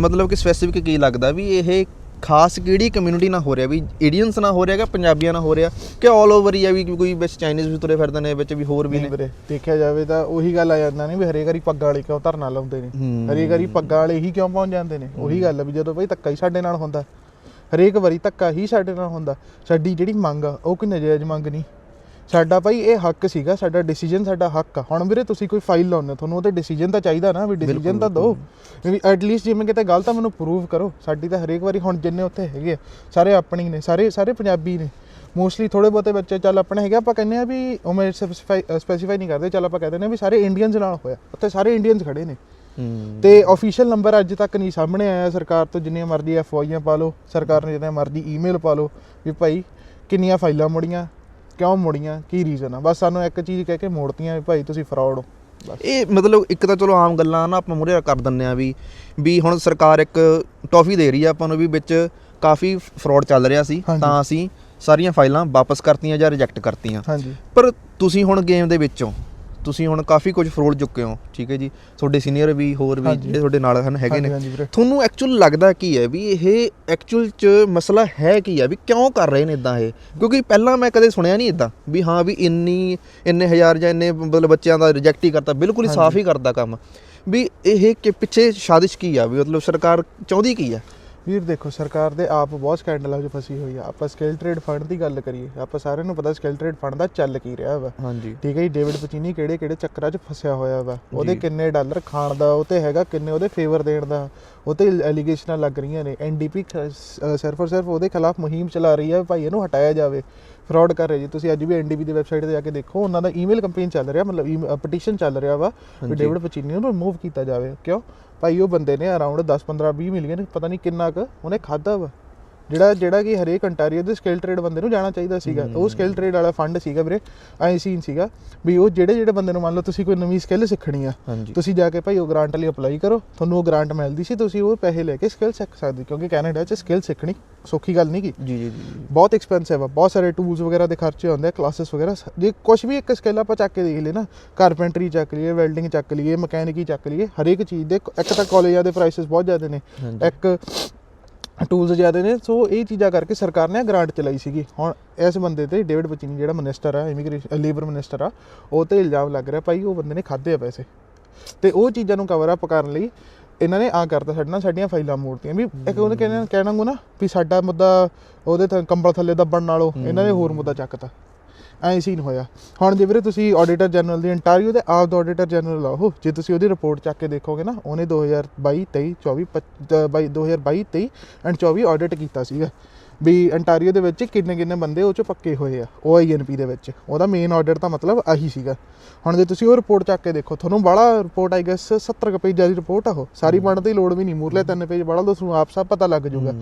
ਮਤਲਬ ਕਿ ਸਪੈਸੀਫਿਕ ਕੀ ਲੱਗਦਾ ਵੀ ਇਹ ਖਾਸ ਕਿਹੜੀ ਕਮਿਊਨਿਟੀ ਨਾਲ ਹੋ ਰਿਹਾ? ਵੀ ਇੰਡੀਅਨਸ ਨਾਲ ਹੋ ਰਿਹਾ ਕਿ ਪੰਜਾਬੀਆਂ ਨਾਲ ਹੋ ਰਿਹਾ? ਕਿ 올 ਓਵਰ ਹੀ ਆ ਵੀ ਕੋਈ ਵਿੱਚ ਚਾਈਨੀਜ਼ ਵੀ ਤੁਰੇ ਫਿਰਦੇ ਨੇ ਵਿੱਚ ਵੀ ਹੋਰ ਵੀ ਨੇ? ਦੇਖਿਆ ਜਾਵੇ ਤਾਂ ਉਹੀ ਗੱਲ ਆ ਜਾਂਦਾ ਨਹੀਂ ਵੀ ਹਰੇਕ ਵਾਰੀ ਪੱਗਾਂ ਵਾਲੇ ਕਿਉਂ ਧਰਨਾ ਲਾਉਂਦੇ ਨੇ। ਹਰੇਕ ਵਾਰੀ ਪੱਗਾਂ ਵਾਲੇ ਹੀ ਕਿਉਂ ਪਹੁੰਚ ਜਾਂਦੇ ਨੇ? ਉਹੀ ਗੱਲ ਆ ਵੀ ਜਦੋਂ ਬਈ ਧੱਕਾ ਹੀ ਸਾਡੇ ਨਾਲ ਹੁੰਦਾ। ਹਰੇਕ ਵਾਰੀ ਧੱਕਾ ਹੀ ਸਾਡੇ ਨਾਲ ਹੁੰਦਾ। ਸਾਡੀ ਜਿਹੜੀ ਮੰਗ ਆ ਉਹ ਕੋਈ ਨਜਾਇਜ਼ ਮੰਗ ਨਹੀਂ? ਸਾਡਾ ਭਾਈ ਇਹ ਹੱਕ ਸੀਗਾ ਸਾਡਾ ਡਿਸੀਜਨ ਸਾਡਾ ਹੱਕ ਆ। ਹੁਣ ਵੀਰੇ ਤੁਸੀਂ ਕੋਈ ਫਾਈਲ ਲਾਉਂਦੇ ਤੁਹਾਨੂੰ ਉਹਦੇ ਡਿਸੀਜਨ ਤਾਂ ਚਾਹੀਦਾ ਨਾ ਵੀ ਡਿਸੀਜਨ ਤਾਂ ਦਿਓ। ਵੀ ਐਟਲੀਸਟ ਜਿਵੇਂ ਕਿਤੇ ਗਲਤ ਆ ਮੈਨੂੰ ਪ੍ਰੂਵ ਕਰੋ। ਸਾਡੀ ਤਾਂ ਹਰੇਕ ਵਾਰੀ ਹੁਣ ਜਿੰਨੇ ਉੱਥੇ ਹੈਗੇ ਆ ਸਾਰੇ ਆਪਣੀ ਨੇ ਸਾਰੇ ਸਾਰੇ ਪੰਜਾਬੀ ਨੇ। ਮੋਸਟਲੀ ਥੋੜੇ ਬਹੁਤੇ ਬੱਚੇ ਚੱਲ ਆਪਣੇ ਹੈਗੇ ਆਪਾਂ ਕਹਿੰਦੇ ਆ ਵੀ ਉਮਰ ਸਪੈਸੀਫਾਈ ਸਪੈਸੀਫਾਈ ਨਹੀਂ ਕਰਦੇ ਚੱਲ ਆਪਾਂ ਕਹਿੰਦੇ ਨੇ ਵੀ ਸਾਰੇ ਇੰਡੀਅਨਸ ਨਾਲ ਹੋਇਆ। ਉੱਥੇ ਸਾਰੇ ਇੰਡੀਅਨਸ ਖੜੇ ਨੇ। ਤੇ ਅਫੀਸ਼ੀਅਲ ਨੰਬਰ ਅੱਜ ਤੱਕ ਨਹੀਂ ਸਾਹਮਣੇ ਆਇਆ ਸਰਕਾਰ ਤੋਂ ਜਿੰਨੀਆਂ ਮਰਜ਼ੀ ਐਫ ਆਈਆਂ ਪਾ ਲਓ ਸਰਕਾਰ ਨੇ ਜਿੰਨੀਆਂ ਮਰਜ਼ੀ ਈਮੇਲ ਪਾ ਲਓ ਵੀ ਭਾਈ ਕਿੰਨੀਆਂ ਫਾਈਲਾਂ ਮੁੜੀਆਂ ਕਿਉਂ ਮੁੜੀਆਂ? ਕੀ ਰੀਜ਼ਨ ਆ? ਬਸ ਸਾਨੂੰ ਇੱਕ ਚੀਜ਼ ਕਹਿ ਕੇ ਮੋੜਤੀਆਂ ਵੀ ਭਾਈ ਤੁਸੀਂ ਫਰਾਡ ਹੋ। ਇਹ ਮਤਲਬ ਇੱਕ ਤਾਂ ਚਲੋ ਆਮ ਗੱਲਾਂ ਨਾ ਆਪਾਂ ਮੂਹਰੇ ਕਰ ਦਿੰਨੇ ਆ ਵੀ ਵੀ ਹੁਣ ਸਰਕਾਰ ਇੱਕ ਟੌਫੀ ਦੇ ਰਹੀ ਆ ਆਪਾਂ ਨੂੰ ਵੀ ਵਿੱਚ ਕਾਫੀ ਫਰਾਡ ਚੱਲ ਰਿਹਾ ਸੀ। ਤਾਂ ਅਸੀਂ ਸਾਰੀਆਂ ਫਾਈਲਾਂ ਵਾਪਸ ਕਰਤੀਆਂ ਜਾਂ ਰਿਜੈਕਟ ਕਰਤੀਆਂ। ਪਰ ਤੁਸੀਂ ਹੁਣ ਗੇਮ ਦੇ ਵਿੱਚੋਂ ਤੁਸੀਂ ਹੁਣ ਕਾਫੀ ਕੁਝ ਫਰੋਲ ਚੁੱਕੇ ਹੋ ਠੀਕ ਹੈ ਜੀ? ਤੁਹਾਡੇ ਸੀਨੀਅਰ ਵੀ ਹੋਰ ਵੀ। ਜਿਹੜੇ ਤੁਹਾਡੇ ਨਾਲ ਹਨ ਹੈਗੇ ਨੇ। ਤੁਹਾਨੂੰ ਐਕਚੁਅਲ ਲੱਗਦਾ ਕੀ ਹੈ ਵੀ ਇਹ ਐਕਚੁਅਲ ਚ ਮਸਲਾ ਹੈ ਕੀ ਹੈ? ਵੀ ਕਿਉਂ ਕਰ ਰਹੇ ਨੇ ਇਦਾਂ ਇਹ? ਕਿਉਂਕਿ ਪਹਿਲਾਂ ਮੈਂ ਕਦੇ ਸੁਣਿਆ ਨਹੀਂ ਇਦਾਂ ਵੀ ਹਾਂ ਵੀ ਇੰਨੀ ਇੰਨੇ ਹਜ਼ਾਰ ਜਾਂ ਇੰਨੇ ਮਤਲਬ ਬੱਚਿਆਂ ਦਾ ਰਿਜੈਕਟ ਹੀ ਕਰਤਾ ਬਿਲਕੁਲ ਹੀ ਸਾਫ਼ ਹੀ ਕਰਦਾ ਕੰਮ। ਵੀ ਇਹ ਕਿ ਪਿੱਛੇ ਸਾਜ਼ਿਸ਼ ਕੀ ਆ? ਵੀ ਮਤਲਬ ਸਰਕਾਰ ਚਾਹੁੰਦੀ ਕੀ ਆ ਵੀਰ ਦੇਖੋ ਸਰਕਾਰ ਦੇ ਆਪ ਬਹੁਤ ਸਕੈਂਡਲਾਂ 'ਚ ਫਸੀ ਹੋਈ ਆ। ਆਪਾਂ ਸਕਿੱਲ ਟ੍ਰੇਡ ਫੰਡ ਦੀ ਗੱਲ ਕਰੀਏ ਆਪਾਂ ਸਾਰਿਆਂ ਨੂੰ ਪਤਾ ਸਕਿੱਲ ਟ੍ਰੇਡ ਫੰਡ ਦਾ ਚੱਲ ਕੀ ਰਿਹਾ ਵਾ। ਹਾਂਜੀ। ਠੀਕ ਹੈ ਜੀ ਡੇਵਿਡ ਪਚੀਨੀ ਕਿਹੜੇ ਕਿਹੜੇ ਚੱਕਰਾਂ 'ਚ ਫਸਿਆ ਹੋਇਆ ਵਾ। ਉਹਦੇ। ਕਿੰਨੇ ਡਾਲਰ ਖਾਣ ਦਾ ਉਹ ਤੇ ਹੈਗਾ ਕਿੰਨੇ ਉਹਦੇ ਫੇਵਰ ਦੇਣ ਦਾ। ਉਹ ਤੇ ਐਲੀਗੇਸ਼ਨਾਂ ਲੱਗ ਰਹੀਆਂ ਨੇ। ਐਨਡੀਪੀ ਸਿਰਫ ਔਰ ਸਿਰਫ ਉਹਦੇ ਖਿਲਾਫ ਮੁਹਿੰਮ ਚਲਾ ਰਹੀ ਹੈ ਭਾਈ ਇਹਨੂੰ ਹਟਾਇਆ ਜਾਵੇ। ਫਰਾਡ ਕਰ ਰਹੇ ਜੀ। ਤੁਸੀਂ ਅੱਜ ਵੀ ਐਨਡੀਪੀ ਦੀ ਵੈਬਸਾਈਟ ਤੇ ਜਾ ਕੇ ਦੇਖੋ ਉਹਨਾਂ ਦਾ ਈਮੇਲ ਕੰਪੇਨ ਚੱਲ ਰਿਹਾ ਮਤਲਬ ਪਟੀਸ਼ਨ ਚੱਲ ਰਿਹਾ ਵਾ ਵੀ। ਡੇਵਿਡ ਪਚੀਨੀ ਨੂੰ ਰਿਮੂਵ ਕੀਤਾ ਜਾਵੇ। ਕਿਉਂ? ਭਾਈ ਉਹ ਬੰਦੇ ਨੇ ਅਰਾਊਂਡ 10 15 20 ਮਿਲੀਅਨ, ਪਤਾ ਨਹੀਂ ਕਿੰਨਾ ਕੁ ਉਹਨੇ ਖਾਦਾ ਵਾ। ਜਿਹੜਾ ਜਿਹੜਾ ਕਿ ਹਰੇਕ ਅੰਟਾਰੀਓ ਦੇ ਸਕਿੱਲ ਟ੍ਰੇਡ ਬੰਦੇ ਨੂੰ ਜਾਣਾ ਚਾਹੀਦਾ ਸੀਗਾ। ਉਹ ਸਕਿੱਲ ਟ੍ਰੇਡ ਵਾਲਾ ਫੰਡ ਸੀਗਾ ਵੀਰੇ। ਐਂ ਸੀਨ ਸੀਗਾ ਵੀ ਉਹ ਜਿਹੜੇ ਜਿਹੜੇ ਬੰਦੇ ਨੂੰ ਮੰਨ ਲਓ ਤੁਸੀਂ ਕੋਈ ਨਵੀਂ ਸਕਿੱਲ ਸਿੱਖਣੀ ਆ ਤੁਸੀਂ ਜਾ ਕੇ ਭਾਈ ਉਹ ਗ੍ਰਾਂਟ ਲਈ ਅਪਲਾਈ ਕਰੋ। ਤੁਹਾਨੂੰ ਉਹ ਗ੍ਰਾਂਟ ਮਿਲਦੀ ਸੀ ਤੁਸੀਂ ਉਹ ਪੈਸੇ ਲੈ ਕੇ ਸਕਿੱਲ ਸਿੱਖ ਸਕਦੇ ਕਿਉਂਕਿ ਕੈਨੇਡਾ 'ਚ ਸਕਿੱਲ ਸਿੱਖਣੀ ਸੌਖੀ ਗੱਲ ਨਹੀਂ ਗੀ। ਜੀ ਜੀ ਜੀ ਬਹੁਤ ਐਕਸਪੈਂਸਿਵ ਆ ਬਹੁਤ ਸਾਰੇ ਟੂਲਸ ਵਗੈਰਾ ਦੇ ਖਰਚੇ ਹੁੰਦੇ ਆ ਕਲਾਸਿਸ ਵਗੈਰਾ। ਜੇ ਕੁਝ ਵੀ ਇੱਕ ਸਕਿੱਲ ਆਪਾਂ ਚੱਕ ਕੇ ਦੇਖ ਲਏ ਨਾ ਕਾਰਪੈਂਟਰੀ ਚੱਕ ਲਈਏ ਵੈਲਡਿੰਗ ਚੱਕ ਲਈਏ ਮਕੈਨਿਕੀ ਚੱਕ ਲਈਏ ਹਰੇਕ ਚੀਜ਼ ਦੇ ਇੱਕ ਤਾਂ ਕਾਲਜਾਂ ਦੇ ਪ੍ਰਾਈਸਸ ਬਹੁਤ ਜ਼ਿਆਦਾ ਨੇ। ਇੱਕ ਟੂਲਸ ਜ਼ਿਆਦਾ ਨੇ ਸੋ ਇਹ ਚੀਜ਼ਾਂ ਕਰਕੇ ਸਰਕਾਰ ਨੇ ਗ੍ਰਾਂਟ ਚਲਾਈ ਸੀਗੀ। ਹੁਣ ਇਸ ਬੰਦੇ ਤੇ ਡੇਵਿਡ ਬਚੀਨੀ ਜਿਹੜਾ ਮਿਨਿਸਟਰ ਆ ਇਮੀਗ੍ਰੇਸ਼ਨ ਲੇਬਰ ਮਿਨਿਸਟਰ ਆ, ਉਹ ਤੇ ਇਲਜ਼ਾਮ ਲੱਗ ਰਿਹਾ ਭਾਈ ਉਹ ਬੰਦੇ ਨੇ ਖਾਦੇ ਆ ਪੈਸੇ। ਤੇ ਉਹ ਚੀਜ਼ਾਂ ਨੂੰ ਕਵਰ ਅਪ ਕਰਨ ਲਈ ਇਹਨਾਂ ਨੇ ਆ ਕਰਤਾ ਸਾਡੇ ਨਾਲ, ਸਾਡੀਆਂ ਫਾਈਲਾਂ ਮੋੜਤੀਆਂ। ਵੀ ਇੱਕ ਉਹਨੇ ਕਹਿਣਾ ਕਹਿਣਾ ਨੂੰ ਨਾ ਵੀ ਸਾਡਾ ਮੁੱਦਾ ਉਹਦੇ ਥ ਕੰਬਲ ਥੱਲੇ ਦੱਬਣ ਨਾਲੋਂ ਇਹਨਾਂ ਨੇ ਹੋਰ ਮੁੱਦਾ ਚੱਕਤਾ। ਐਂ ਸੀਨ ਹੋਇਆ। ਹੁਣ ਜੇ ਵੀਰੇ ਤੁਸੀਂ ਆਡੀਟਰ ਜਨਰਲ ਦੀ ਇੰਟਰਵਿਊ ਦੇ ਆਪ ਦਾ ਆਡੀਟਰ ਜਨਰਲ ਆ ਜੇ ਤੁਸੀਂ ਉਹਦੀ ਰਿਪੋਰਟ ਚੱਕ ਕੇ ਦੇਖੋਗੇ ਨਾ, ਉਹਨੇ 2022 23 24 22 2022 23 ਐਂਡ 24 ਆਡਿਟ ਕੀਤਾ ਸੀਗਾ। ਵੀ ਅੰਟਾਰੀਓ ਦੇ ਵਿੱਚ ਕਿੰਨੇ ਕਿੰਨੇ ਬੰਦੇ ਉਹ ਚ ਪੱਕੇ ਹੋਏ ਆ OINP ਦੇ ਵਿੱਚ। ਉਹਦਾ ਮੇਨ ਆਡਿਟ ਤਾਂ ਮਤਲਬ ਆਹੀ ਸੀਗਾ। ਹੁਣ ਜੇ ਤੁਸੀਂ ਉਹ ਰਿਪੋਰਟ ਚੱਕ ਕੇ ਦੇਖੋ ਤੁਹਾਨੂੰ ਬਾਲਾ ਰਿਪੋਰਟ ਆਈ ਗੈਸ 70 ਕੁ ਪੇਜਾਂ ਦੀ ਰਿਪੋਰਟ ਆ ਉਹ। ਸਾਰੀ ਪੜ੍ਹਨ ਦੀ ਲੋੜ ਵੀ ਨਹੀਂ। ਮੂਰਲੇ ਤਿੰਨ ਪੇਜ ਲਓ ਤੁਹਾਨੂੰ ਆਪ ਸਭ ਪਤਾ ਲੱਗ ਜਾਊਗਾ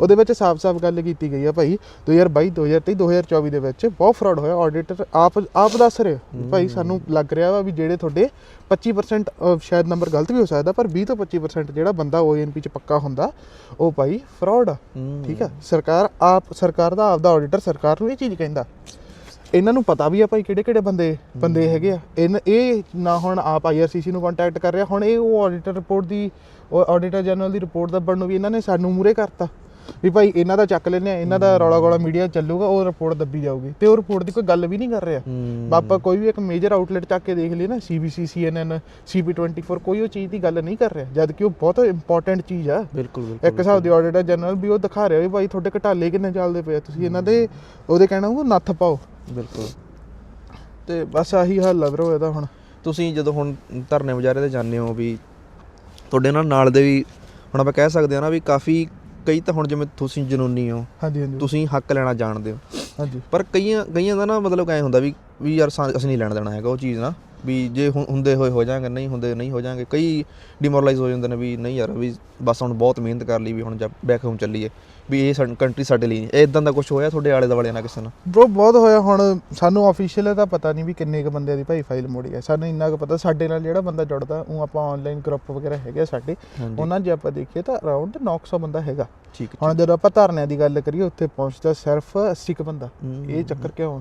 ਉਹਦੇ ਵਿੱਚ ਸਾਫ਼-ਸਾਫ਼ ਗੱਲ ਕੀਤੀ ਗਈ ਆ ਭਾਈ 2022 2023 2024 ਦੇ ਵਿੱਚ ਬਹੁਤ ਫਰਾਡ ਹੋਇਆ। ਆਡੀਟਰ ਆਪ ਆਪ ਦੱਸ ਰਿਹਾ। ਭਾਈ ਸਾਨੂੰ ਲੱਗ ਰਿਹਾ ਵਾ ਵੀ ਜਿਹੜੇ ਤੁਹਾਡੇ 25% ਅਹ ਸ਼ਾਇਦ ਨੰਬਰ ਗਲਤ ਵੀ ਹੋ ਸਕਦਾ ਪਰ 20 ਤੋਂ 25% ਜਿਹੜਾ ਬੰਦਾ ONP ਚ ਪੱਕਾ ਹੁੰਦਾ ਉਹ ਭਾਈ ਫਰਾਡ ਆ। ਠੀਕ ਆ? ਸਰਕਾਰ ਆਪ ਸਰਕਾਰ ਦਾ ਆਪਦਾ ਆਡੀਟਰ ਸਰਕਾਰ ਨੂੰ ਇਹ ਚੀਜ਼ ਕਹਿੰਦਾ। ਇਹਨਾਂ ਨੂੰ ਪਤਾ ਵੀ ਆ ਭਾਈ ਕਿਹੜੇ ਕਿਹੜੇ ਬੰਦੇ ਬੰਦੇ ਹੈਗੇ ਆ। ਇਹ ਨਾ ਹੁਣ ਆਪ ਆਈਆਰਸੀਸੀ ਨੂੰ ਕੰਟੈਕਟ ਕਰ ਰਿਹਾ ਹੁਣ ਇਹ ਉਹ ਆਡੀਟਰ ਰਿਪੋਰਟ ਦੀ ਉਹ ਆਡੀਟਰ ਜਨਰਲ ਦੀ ਰਿਪੋਰਟ ਦੱਬਣ ਨੂੰ ਵੀ ਇਹਨਾਂ ਨੇ ਸਾਨੂੰ ਮੂਰੇ ਕਰਤਾ। ਵੀ ਭਾਈ ਇਹਨਾਂ ਦਾ ਚੱਕ ਲੈਨੇ ਆ ਇਹਨਾਂ ਦਾ ਰੌਲਾ ਗੋਲਾ ਮੀਡੀਆ ਚੱਲੂਗਾ ਉਹ ਰਿਪੋਰਟ ਦੱਬੀ ਜਾਊਗੀ। ਤੇ ਉਹ ਰਿਪੋਰਟ ਦੀ ਕੋਈ ਗੱਲ ਵੀ ਨਹੀਂ ਕਰ ਰਿਹਾ। ਆਪਾਂ ਕੋਈ ਵੀ ਇੱਕ ਮੇਜਰ ਆਊਟਲੈਟ ਚੱਕ ਕੇ ਦੇਖ ਲਈ ਨਾ ਸੀਬੀਸੀ ਸੀਐਨਐਨ ਸੀਪੀ24 ਕੋਈ ਉਹ ਚੀਜ਼ ਦੀ ਗੱਲ ਨਹੀਂ ਕਰ ਰਿਹਾ ਜਦ ਕਿ ਉਹ ਬਹੁਤ ਇੰਪੋਰਟੈਂਟ ਚੀਜ਼ ਆ। ਬਿਲਕੁਲ ਬਿਲਕੁਲ ਇੱਕ ਹਿਸਾਬ ਦੀ ਆਡੀਟਰ ਜਨਰਲ ਵੀ ਉਹ ਦਿਖਾ ਰਿਹਾ ਵੀ ਭਾਈ ਤੁਹਾਡੇ ਘਟਾਲੇ ਕਿੰਨੇ ਚੱਲਦੇ ਪਏ ਆ, ਤੁਸੀਂ ਇਹਨਾਂ ਦੇ ਉਹਦੇ ਕਹਿਣਾ ਉਹ ਨੱਥ ਪਾਓ। ਬਿਲਕੁਲ। ਤੇ ਬਸ ਆਹੀ ਹਾਲ ਲੱਗ ਰਿਹਾ ਇਹਦਾ ਹੁਣ। ਤੁਸੀਂ ਜਦੋਂ ਹੁਣ ਧਰਨੇ ਮੁਜ਼ਾਹਰੇ ਤੇ ਜਾਂਦੇ ਹੋ ਵੀ ਤੁਹਾਡੇ ਨਾਲ ਨਾਲ ਦੇ ਵੀ ਹੁਣ ਆਪਾਂ ਕਹਿ ਸਕਦੇ ਹਾਂ ਨਾ ਵੀ ਕਾਫੀ ਕਈ ਤਾਂ ਹੁਣ ਜਿਵੇਂ ਤੁਸੀਂ ਜਨੂਨੀ ਹੋ ਹਾਂਜੀ ਹਾਂਜੀ। ਤੁਸੀਂ ਹੱਕ ਲੈਣਾ ਜਾਣਦੇ ਹੋ। ਹਾਂਜੀ। ਪਰ ਕਈਆਂ ਕਈਆਂ ਦਾ ਨਾ ਮਤਲਬ ਐ ਹੁੰਦਾ ਵੀ ਵੀ ਯਾਰ ਸਾ- ਅਸੀਂ ਨਹੀਂ ਲੈਣਾ ਦੇਣਾ ਹੈਗਾ ਉਹ ਚੀਜ਼ ਨਾ ਵੀ ਜੇ ਹੁ- ਹੁੰਦੇ ਹੋਏ ਹੋ ਜਾਣਗੇ ਨਹੀਂ ਹੁੰਦੇ ਨਹੀਂ ਹੋ ਜਾਣਗੇ। ਕਈ ਡਿਮੋਰਲਾਈਜ਼ ਹੋ ਜਾਂਦੇ ਨੇ ਵੀ ਨਹੀਂ ਯਾਰ ਵੀ ਬਸ ਹੁਣ ਬਹੁਤ ਮਿਹਨਤ ਕਰ ਲਈ ਵੀ ਹੁਣ ਜਾ ਬੈਕ ਹੋਮ ਚੱਲੀਏ। ਵੀ ਇਹ ਸਾਡੀ ਕੰਟਰੀ ਸਾਡੇ ਲਈ ਨਹੀਂ ਇਦਾਂ ਦਾ ਕੁਝ ਹੋਇਆ ਤੁਹਾਡੇ ਆਲੇ ਦੁਆਲੇ ਨਾਲ ਕਿਸੇ ਨਾਲ ਬ్రో ਬਹੁਤ ਹੋਇਆ ਹੁਣ ਸਾਨੂੰ ਆਫੀਸ਼ੀਅਲ ਤਾਂ ਪਤਾ ਨਹੀਂ ਵੀ ਕਿੰਨੇ ਕ ਬੰਦਿਆਂ ਦੀ ਭਾਈ ਫਾਈਲ ਮੋੜੀ ਹੈ ਸਾਨੂੰ ਇੰਨਾ ਕੁ ਪਤਾ ਸਾਡੇ ਨਾਲ ਜਿਹੜਾ ਬੰਦਾ ਜੁੜਦਾ ਉਹ ਆਪਾਂ ਆਨਲਾਈਨ ਗਰੁੱਪ ਵਗੈਰਾ ਹੈਗੇ ਸਾਡੇ। ਉਹਨਾਂ ਜੇ ਆਪਾਂ ਦੇਖੀਏ ਤਾਂ ਅਰਾਊਂਡ 900 ਬੰਦਾ ਹੈਗਾ ਹੁਣ ਜਦੋਂ ਆਪਾਂ ਧਰਨਿਆਂ ਦੀ ਗੱਲ ਕਰੀਏ ਉੱਥੇ ਪਹੁੰਚਦਾ ਸਿਰਫ 80 ਕੁ ਬੰਦਾ। ਇਹ ਚੱਕਰ ਕਿਉਂ?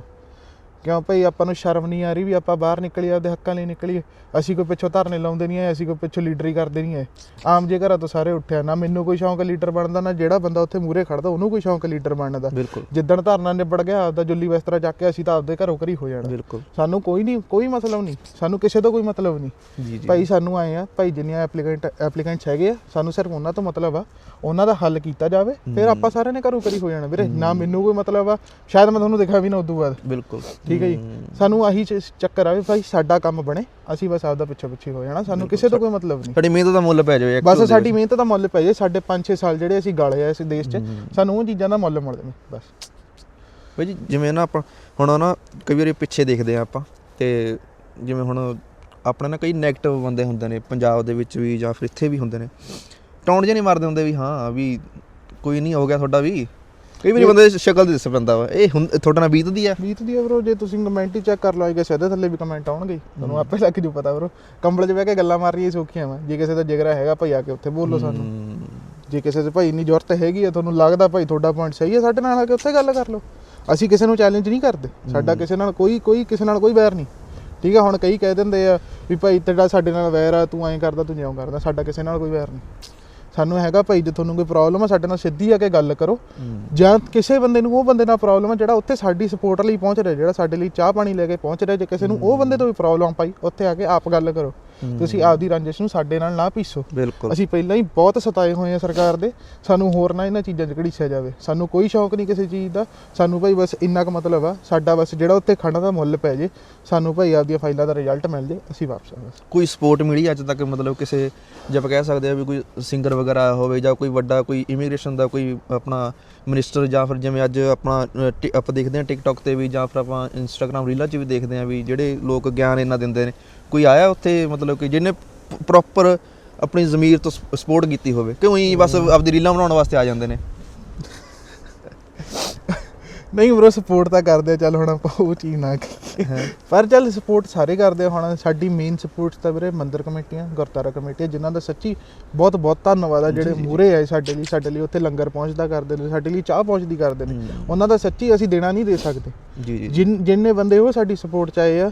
ਕਿਉਂ ਭਾਈ ਆਪਾਂ ਨੂੰ ਸ਼ਰਮ ਨਹੀਂ ਆ ਰਹੀ ਵੀ ਆਪਾਂ ਬਾਹਰ ਨਿਕਲੀਏ ਆਪਦੇ ਹੱਕਾਂ ਲਈ ਨਿਕਲੀਏ? ਅਸੀਂ ਕੋਈ ਪਿੱਛੋਂ ਧਰਨੇ ਲਾਉਂਦੇ ਨਹੀਂ ਆਏ ਅਸੀਂ ਕੋਈ ਪਿੱਛੋਂ ਲੀਡਰੀ ਕਰਦੇ ਨਹੀਂ ਆਏ। ਆਮ ਜੇ ਘਰਾਂ ਤੋਂ ਸਾਰੇ ਉੱਠਿਆ ਨਾ ਮੈਨੂੰ ਕੋਈ ਸ਼ੌਂਕ ਲੀਡਰ ਬਣਦਾ ਨਾ ਜਿਹੜਾ ਬੰਦਾ ਉੱਥੇ ਮੂਰੇ ਖੜਦਾ ਉਹਨੂੰ ਕੋਈ ਸ਼ੌਂਕ ਲੀਡਰ ਬਣਨ ਦਾ ਜਿੱਦਣ ਧਰਨਾ ਨਿਬੜ ਗਿਆ ਆਪਦਾ ਜੁੱਲੀ ਬਿਸਤਰਾ ਚੱਕ ਕੇ ਅਸੀਂ ਤਾਂ ਆਪਦੇ ਘਰੋਂ ਘਰੀ ਹੋ ਜਾਣਾ। ਬਿਲਕੁਲ। ਸਾਨੂੰ ਕੋਈ ਨਹੀਂ ਕੋਈ ਮਤਲਬ ਨਹੀਂ। ਸਾਨੂੰ ਕਿਸੇ ਤੋਂ ਕੋਈ ਮਤਲਬ ਨਹੀਂ। ਭਾਈ ਸਾਨੂੰ ਆਏ ਆ ਭਾਈ ਜਿੰਨੀਆਂ ਐਪਲੀਕੈਂਟ ਐਪਲੀਕੈਂਟਸ ਹੈਗੇ ਆ ਸਾਨੂੰ ਸਿਰਫ ਉਹਨਾਂ ਤੋਂ ਮਤਲਬ ਆ ਉਹਨਾਂ ਦਾ ਹੱਲ ਕੀਤਾ ਜਾਵੇ ਫਿਰ ਆਪਾਂ ਸਾਰਿਆਂ ਨੇ ਘਰੋਂ ਘਰੀ ਹੋ ਜਾਣਾ ਵੀਰੇ। ਨਾ ਮੈਨੂੰ ਕੋਈ ਮਤਲਬ ਆ ਸ਼ਾਇਦ ਮੈਂ ਤੁਹਾਨੂੰ ਦਿਖਾ ਵੀ ਨਾ ਉਦੋਂ ਬਾਅਦ। ਬਿਲਕੁਲ। ਠੀਕ ਹੈ ਜੀ। ਸਾਨੂੰ ਆਹੀ ਚੱਕਰ ਆ ਵੀ ਭਾਈ ਸਾਡਾ ਕੰਮ ਬਣੇ ਅਸੀਂ ਬਸ ਆਪਦਾ ਪਿੱਛੇ ਪਿੱਛੇ ਹੋ ਜਾਣਾ ਸਾਨੂੰ ਕਿਸੇ ਤੋਂ ਕੋਈ ਮਤਲਬ ਨਹੀਂ। ਸਾਡੀ ਮਿਹਨਤ ਦਾ ਮੁੱਲ ਪੈ ਜਾਵੇ ਬਸ ਸਾਡੀ ਮਿਹਨਤ ਦਾ ਮੁੱਲ ਪੈ ਜੇ ਸਾਡੇ 5-6 ਸਾਲ ਜਿਹੜੇ ਅਸੀਂ ਗਾਲੇ ਆ ਇਸ ਦੇਸ਼ 'ਚ ਸਾਨੂੰ ਉਹ ਚੀਜ਼ਾਂ ਦਾ ਮੁੱਲ ਮਿਲ ਜਾਵੇ ਬਸ। ਭਾਈ ਜੀ ਜਿਵੇਂ ਨਾ ਆਪਾਂ ਹੁਣ ਨਾ ਕਈ ਵਾਰੀ ਪਿੱਛੇ ਦੇਖਦੇ ਆ ਆਪਾਂ ਤੇ ਜਿਵੇਂ ਹੁਣ ਆਪਣੇ ਨਾ ਕਈ 네ਗੇਟਿਵ ਬੰਦੇ ਹੁੰਦੇ ਨੇ ਪੰਜਾਬ ਦੇ ਵਿੱਚ ਵੀ ਜਾਂ ਫਿਰ ਇੱਥੇ ਵੀ ਹੁੰਦੇ ਨੇ ਟੌਂਟ ਜੇ ਨਹੀਂ ਮਾਰਦੇ ਹੁੰਦੇ ਵੀ ਹਾਂ ਵੀ ਕੋਈ ਨਹੀਂ ਹੋ ਗਿਆ ਤੁਹਾਡਾ ਵੀ ਕਈ ਵਾਰੀ ਬੰਦੇ ਦੀ ਸ਼ਕਲ ਦਿਸ ਪੈਂਦਾ ਵਾ ਇਹ ਹੁਣ ਤੁਹਾਡਾ ਨਾਲ ਬੀਤਦੀ ਆ। ਬੀਤਦੀ ਆ ਬ్రో ਜੇ ਤੁਸੀਂ ਕਮੈਂਟ ਹੀ ਚੈੱਕ ਕਰ ਲਓ ਕਿ ਸਿੱਧੇ ਥੱਲੇ ਵੀ ਕਮੈਂਟ ਆਉਣਗੇ। ਤੁਹਾਨੂੰ ਆਪੇ ਲੱਗ ਜੂ ਪਤਾ ਬ్రో ਕੰਬਲ 'ਚ ਬਹਿ ਕੇ ਗੱਲਾਂ ਮਾਰ ਰਹੀਏ ਸੌਖੀਆਂ ਵਾ। ਜੇ ਕਿਸੇ ਦਾ ਜਿਗਰਾ ਹੈਗਾ ਭਾਈ ਆ ਕੇ ਉੱਥੇ ਬੋਲੋ ਸਾਨੂੰ। ਜੇ ਕਿਸੇ 'ਚ ਭਾਈ ਇੰਨੀ ਜ਼ਰੂਰਤ ਹੈਗੀ ਆ ਤੁਹਾਨੂੰ ਲੱਗਦਾ ਭਾਈ ਤੁਹਾਡਾ ਪੁਆਇੰਟ ਸਹੀ ਹੈ ਸਾਡੇ ਨਾਲ ਆ ਕੇ ਉੱਥੇ ਗੱਲ ਕਰ ਲਓ। ਅਸੀਂ ਕਿਸੇ ਨੂੰ ਚੈਲੰਜ ਨਹੀਂ ਕਰਦੇ। ਸਾਡਾ ਕਿਸੇ ਨਾਲ ਕੋਈ ਕੋਈ ਕਿਸੇ ਨਾਲ ਕੋਈ ਵੈਰ ਨਹੀਂ। ਠੀਕ ਆ ਹੁਣ ਕਈ ਕਹਿ ਦਿੰਦੇ ਆ ਵੀ ਭਾਈ ਤੇਰਾ ਸਾਡੇ ਨਾਲ ਵੈਰ ਆ ਤੂੰ ਐਂ ਕਰਦਾ ਤੂੰ ਜਿਉਂ ਕਰਦਾ ਸਾਡਾ ਕਿਸੇ ਨਾਲ ਕੋਈ ਵੈਰ ਨਹੀਂ। ਸਾਨੂੰ ਹੈਗਾ ਭਾਈ ਜੇ ਤੁਹਾਨੂੰ ਕੋਈ ਪ੍ਰੋਬਲਮ ਆ, ਸਾਡੇ ਨਾਲ ਸਿੱਧੀ ਆ ਕੇ ਗੱਲ ਕਰੋ। ਜਾਂ ਕਿਸੇ ਬੰਦੇ ਨੂੰ, ਉਹ ਬੰਦੇ ਨਾਲ ਪ੍ਰੋਬਲਮ ਆ, ਜਿਹੜਾ ਉੱਥੇ ਸਾਡੀ ਸਪੋਰਟ ਲਈ ਪਹੁੰਚ ਰਿਹਾ, ਜਿਹੜਾ ਸਾਡੇ ਲਈ ਚਾਹ ਪਾਣੀ ਲੈ ਕੇ ਪਹੁੰਚ ਰਿਹਾ, ਜੇ ਕਿਸੇ ਨੂੰ ਉਹ ਬੰਦੇ ਤੋਂ ਵੀ ਪ੍ਰੋਬਲਮ ਪਾਈ ਉੱਥੇ ਆ ਕੇ ਆਪ ਗੱਲ ਕਰੋ। ਤੁਸੀਂ ਆਪਦੀ ਰੰਜਿਸ਼ ਨੂੰ ਸਾਡੇ ਨਾਲ ਨਾ ਪੀਸੋ। ਬਿਲਕੁਲ। ਅਸੀਂ ਪਹਿਲਾਂ ਹੀ ਬਹੁਤ ਸਤਾਏ ਹੋਏ ਆ ਸਰਕਾਰ ਦੇ। ਸਾਨੂੰ ਹੋਰ ਨਾ ਇਹਨਾਂ ਚੀਜ਼ਾਂ 'ਚ ਘੜੀਸਿਆ ਜਾਵੇ। ਸਾਨੂੰ ਕੋਈ ਸ਼ੌਂਕ ਨਹੀਂ ਕਿਸੇ ਚੀਜ਼ ਦਾ। ਸਾਨੂੰ ਭਾਈ ਬਸ ਇੰਨਾ ਕੁ ਮਤਲਬ ਆ। ਸਾਡਾ ਬਸ ਜਿਹੜਾ ਉੱਥੇ ਖੜਨ ਦਾ ਮੁੱਲ ਪੈ ਜੇ ਸਾਨੂੰ ਭਾਈ ਆਪਦੀਆਂ ਫਾਈਲਾਂ ਦਾ ਰਿਜ਼ਲਟ ਮਿਲ ਜੇ ਅਸੀਂ ਵਾਪਸ ਆ ਬਸ ਕੋਈ ਸਪੋਰਟ ਮਿਲੀ ਅੱਜ ਤੱਕ? ਮਤਲਬ ਕਿਸੇ ਜੇ ਆਪਾਂ ਕਹਿ ਸਕਦੇ ਆ ਵੀ ਕੋਈ ਸਿੰਗਰ ਵਗੈਰਾ ਹੋਵੇ ਜਾਂ ਕੋਈ ਵੱਡਾ ਕੋਈ ਇਮੀਗ੍ਰੇਸ਼ਨ ਦਾ ਕੋਈ ਆਪਣਾ ਮਿਨਿਸਟਰ ਜਾਂ ਫਿਰ ਜਿਵੇਂ ਅੱਜ ਆਪਣਾ ਆਪਾਂ ਦੇਖਦੇ ਹਾਂ ਟਿਕਟੌਕ ਤੇ ਵੀ ਜਾਂ ਫਿਰ ਆਪਾਂ ਇੰਸਟਾਗ੍ਰam ਰੀਲਾਂ 'ਚ ਵੀ ਦੇਖਦੇ ਹਾਂ ਵੀ ਜਿਹੜੇ ਲੋਕ ਗਿਆਨ ਇਹਨਾਂ ਦਿੰਦੇ ਨੇ ਕੋਈ ਆਇਆ ਉੱਥੇ ਮਤਲਬ ਕਿ ਜਿਹਨੇ ਪ੍ਰੋਪਰ ਆਪਣੀ ਜ਼ਮੀਰ ਤੋਂ ਸਪੋਰਟ ਕੀਤੀ ਹੋਵੇ? ਕਿਉਂ ਹੀ ਬਸ ਆਪਦੀ ਰੀਲਾਂ ਬਣਾਉਣ ਵਾਸਤੇ ਆ ਜਾਂਦੇ ਨੇ? ਨਹੀਂ ਬ్రో ਸਪੋਰਟ ਤਾਂ ਕਰਦੇ ਆ ਚੱਲ ਹੁਣ ਆਪਾਂ ਉਹ ਚੀਜ਼ ਨਾ ਕਹੀਏ ਪਰ ਚੱਲ ਸਪੋਰਟ ਸਾਰੇ ਕਰਦੇ ਆ ਹੁਣ ਸਾਡੀ ਮੇਨ ਸਪੋਰਟ ਤਾਂ ਵੀਰੇ ਮੰਦਿਰ ਕਮੇਟੀਆਂ ਗੁਰਦੁਆਰਾ ਕਮੇਟੀਆਂ ਜਿਨ੍ਹਾਂ ਦਾ ਸੱਚੀ ਬਹੁਤ ਬਹੁਤ ਧੰਨਵਾਦ ਆ ਜਿਹੜੇ ਮੂਰੇ ਆਏ ਸਾਡੇ ਲਈ ਸਾਡੇ ਲਈ ਉੱਥੇ ਲੰਗਰ ਪਹੁੰਚਦਾ ਕਰਦੇ ਨੇ ਸਾਡੇ ਲਈ ਚਾਹ ਪਹੁੰਚਦੀ ਕਰਦੇ ਨੇ। ਉਹਨਾਂ ਦਾ ਸੱਚੀ ਅਸੀਂ ਦੇਣਾ ਨਹੀਂ ਦੇ ਸਕਦੇ। ਜੀ ਜਿੰਨੇ ਬੰਦੇ ਉਹ ਸਾਡੀ ਸਪੋਰਟ ਚ ਆਏ ਆ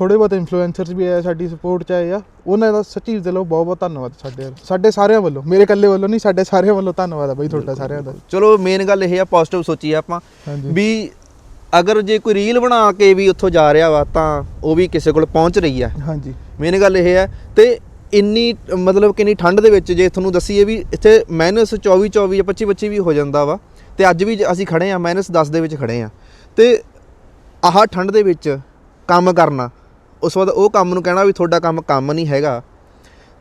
ਥੋੜੇ ਬਹੁਤ ਇਨਫਲੂਐਂਸਰਸ ਵੀ ਆਏ ਸਾਡੀ ਸਪੋਰਟ ਚ ਆਏ ਆ। ਉਹਨਾਂ ਦਾ ਸੱਚੀ ਦਿਲੋਂ ਬਹੁਤ ਬਹੁਤ ਧੰਨਵਾਦ ਸਾਡੇ। ਸਾਡੇ ਸਾਰਿਆਂ ਵੱਲੋਂ ਮੇਰੇ ਇਕੱਲੇ ਵੱਲੋਂ ਨਹੀਂ ਸਾਡੇ ਸਾਰਿਆਂ ਵੱਲੋਂ ਧੰਨਵਾਦ ਆ ਬਈ ਤੁਹਾਡਾ ਸਾਰਿਆਂ ਦਾ। ਚਲੋ ਮੇਨ ਗੱਲ ਇਹ ਆ ਪੋਜ਼ਿਟਿਵ ਸੋਚੀਏ ਆਪਾਂ ਵੀ ਅਗਰ ਜੇ ਕੋਈ ਰੀਲ ਬਣਾ ਕੇ ਵੀ ਉੱਥੋਂ ਜਾ ਰਿਹਾ ਵਾ ਤਾਂ ਉਹ ਵੀ ਕਿਸੇ ਕੋਲ ਪਹੁੰਚ ਰਹੀ ਆ। ਹਾਂਜੀ। ਮੇਨ ਗੱਲ ਇਹ ਹੈ ਤੇ ਇੰਨੀ ਮਤਲਬ ਕਿੰਨੀ ਠੰਡ ਦੇ ਵਿੱਚ ਜੇ ਤੁਹਾਨੂੰ ਦੱਸੀਏ ਵੀ ਇੱਥੇ ਮਾਈਨਸ 24 24 ਜਾਂ 25 25 ਵੀ ਹੋ ਜਾਂਦਾ ਵਾ ਤੇ ਅੱਜ ਵੀ ਅਸੀਂ ਖੜੇ ਆ ਮਾਈਨਸ 10 ਦੇ ਵਿੱਚ ਖੜੇ ਆ ਤੇ ਆਹ ਠੰਡ ਦੇ ਵਿੱਚ ਕੰਮ ਕਰਨਾ ਉਸ ਤੋਂ ਬਾਅਦ ਉਹ ਕੰਮ ਨੂੰ ਕਹਿਣਾ ਵੀ ਤੁਹਾਡਾ ਕੰਮ ਕੰਮ ਨਹੀਂ ਹੈਗਾ।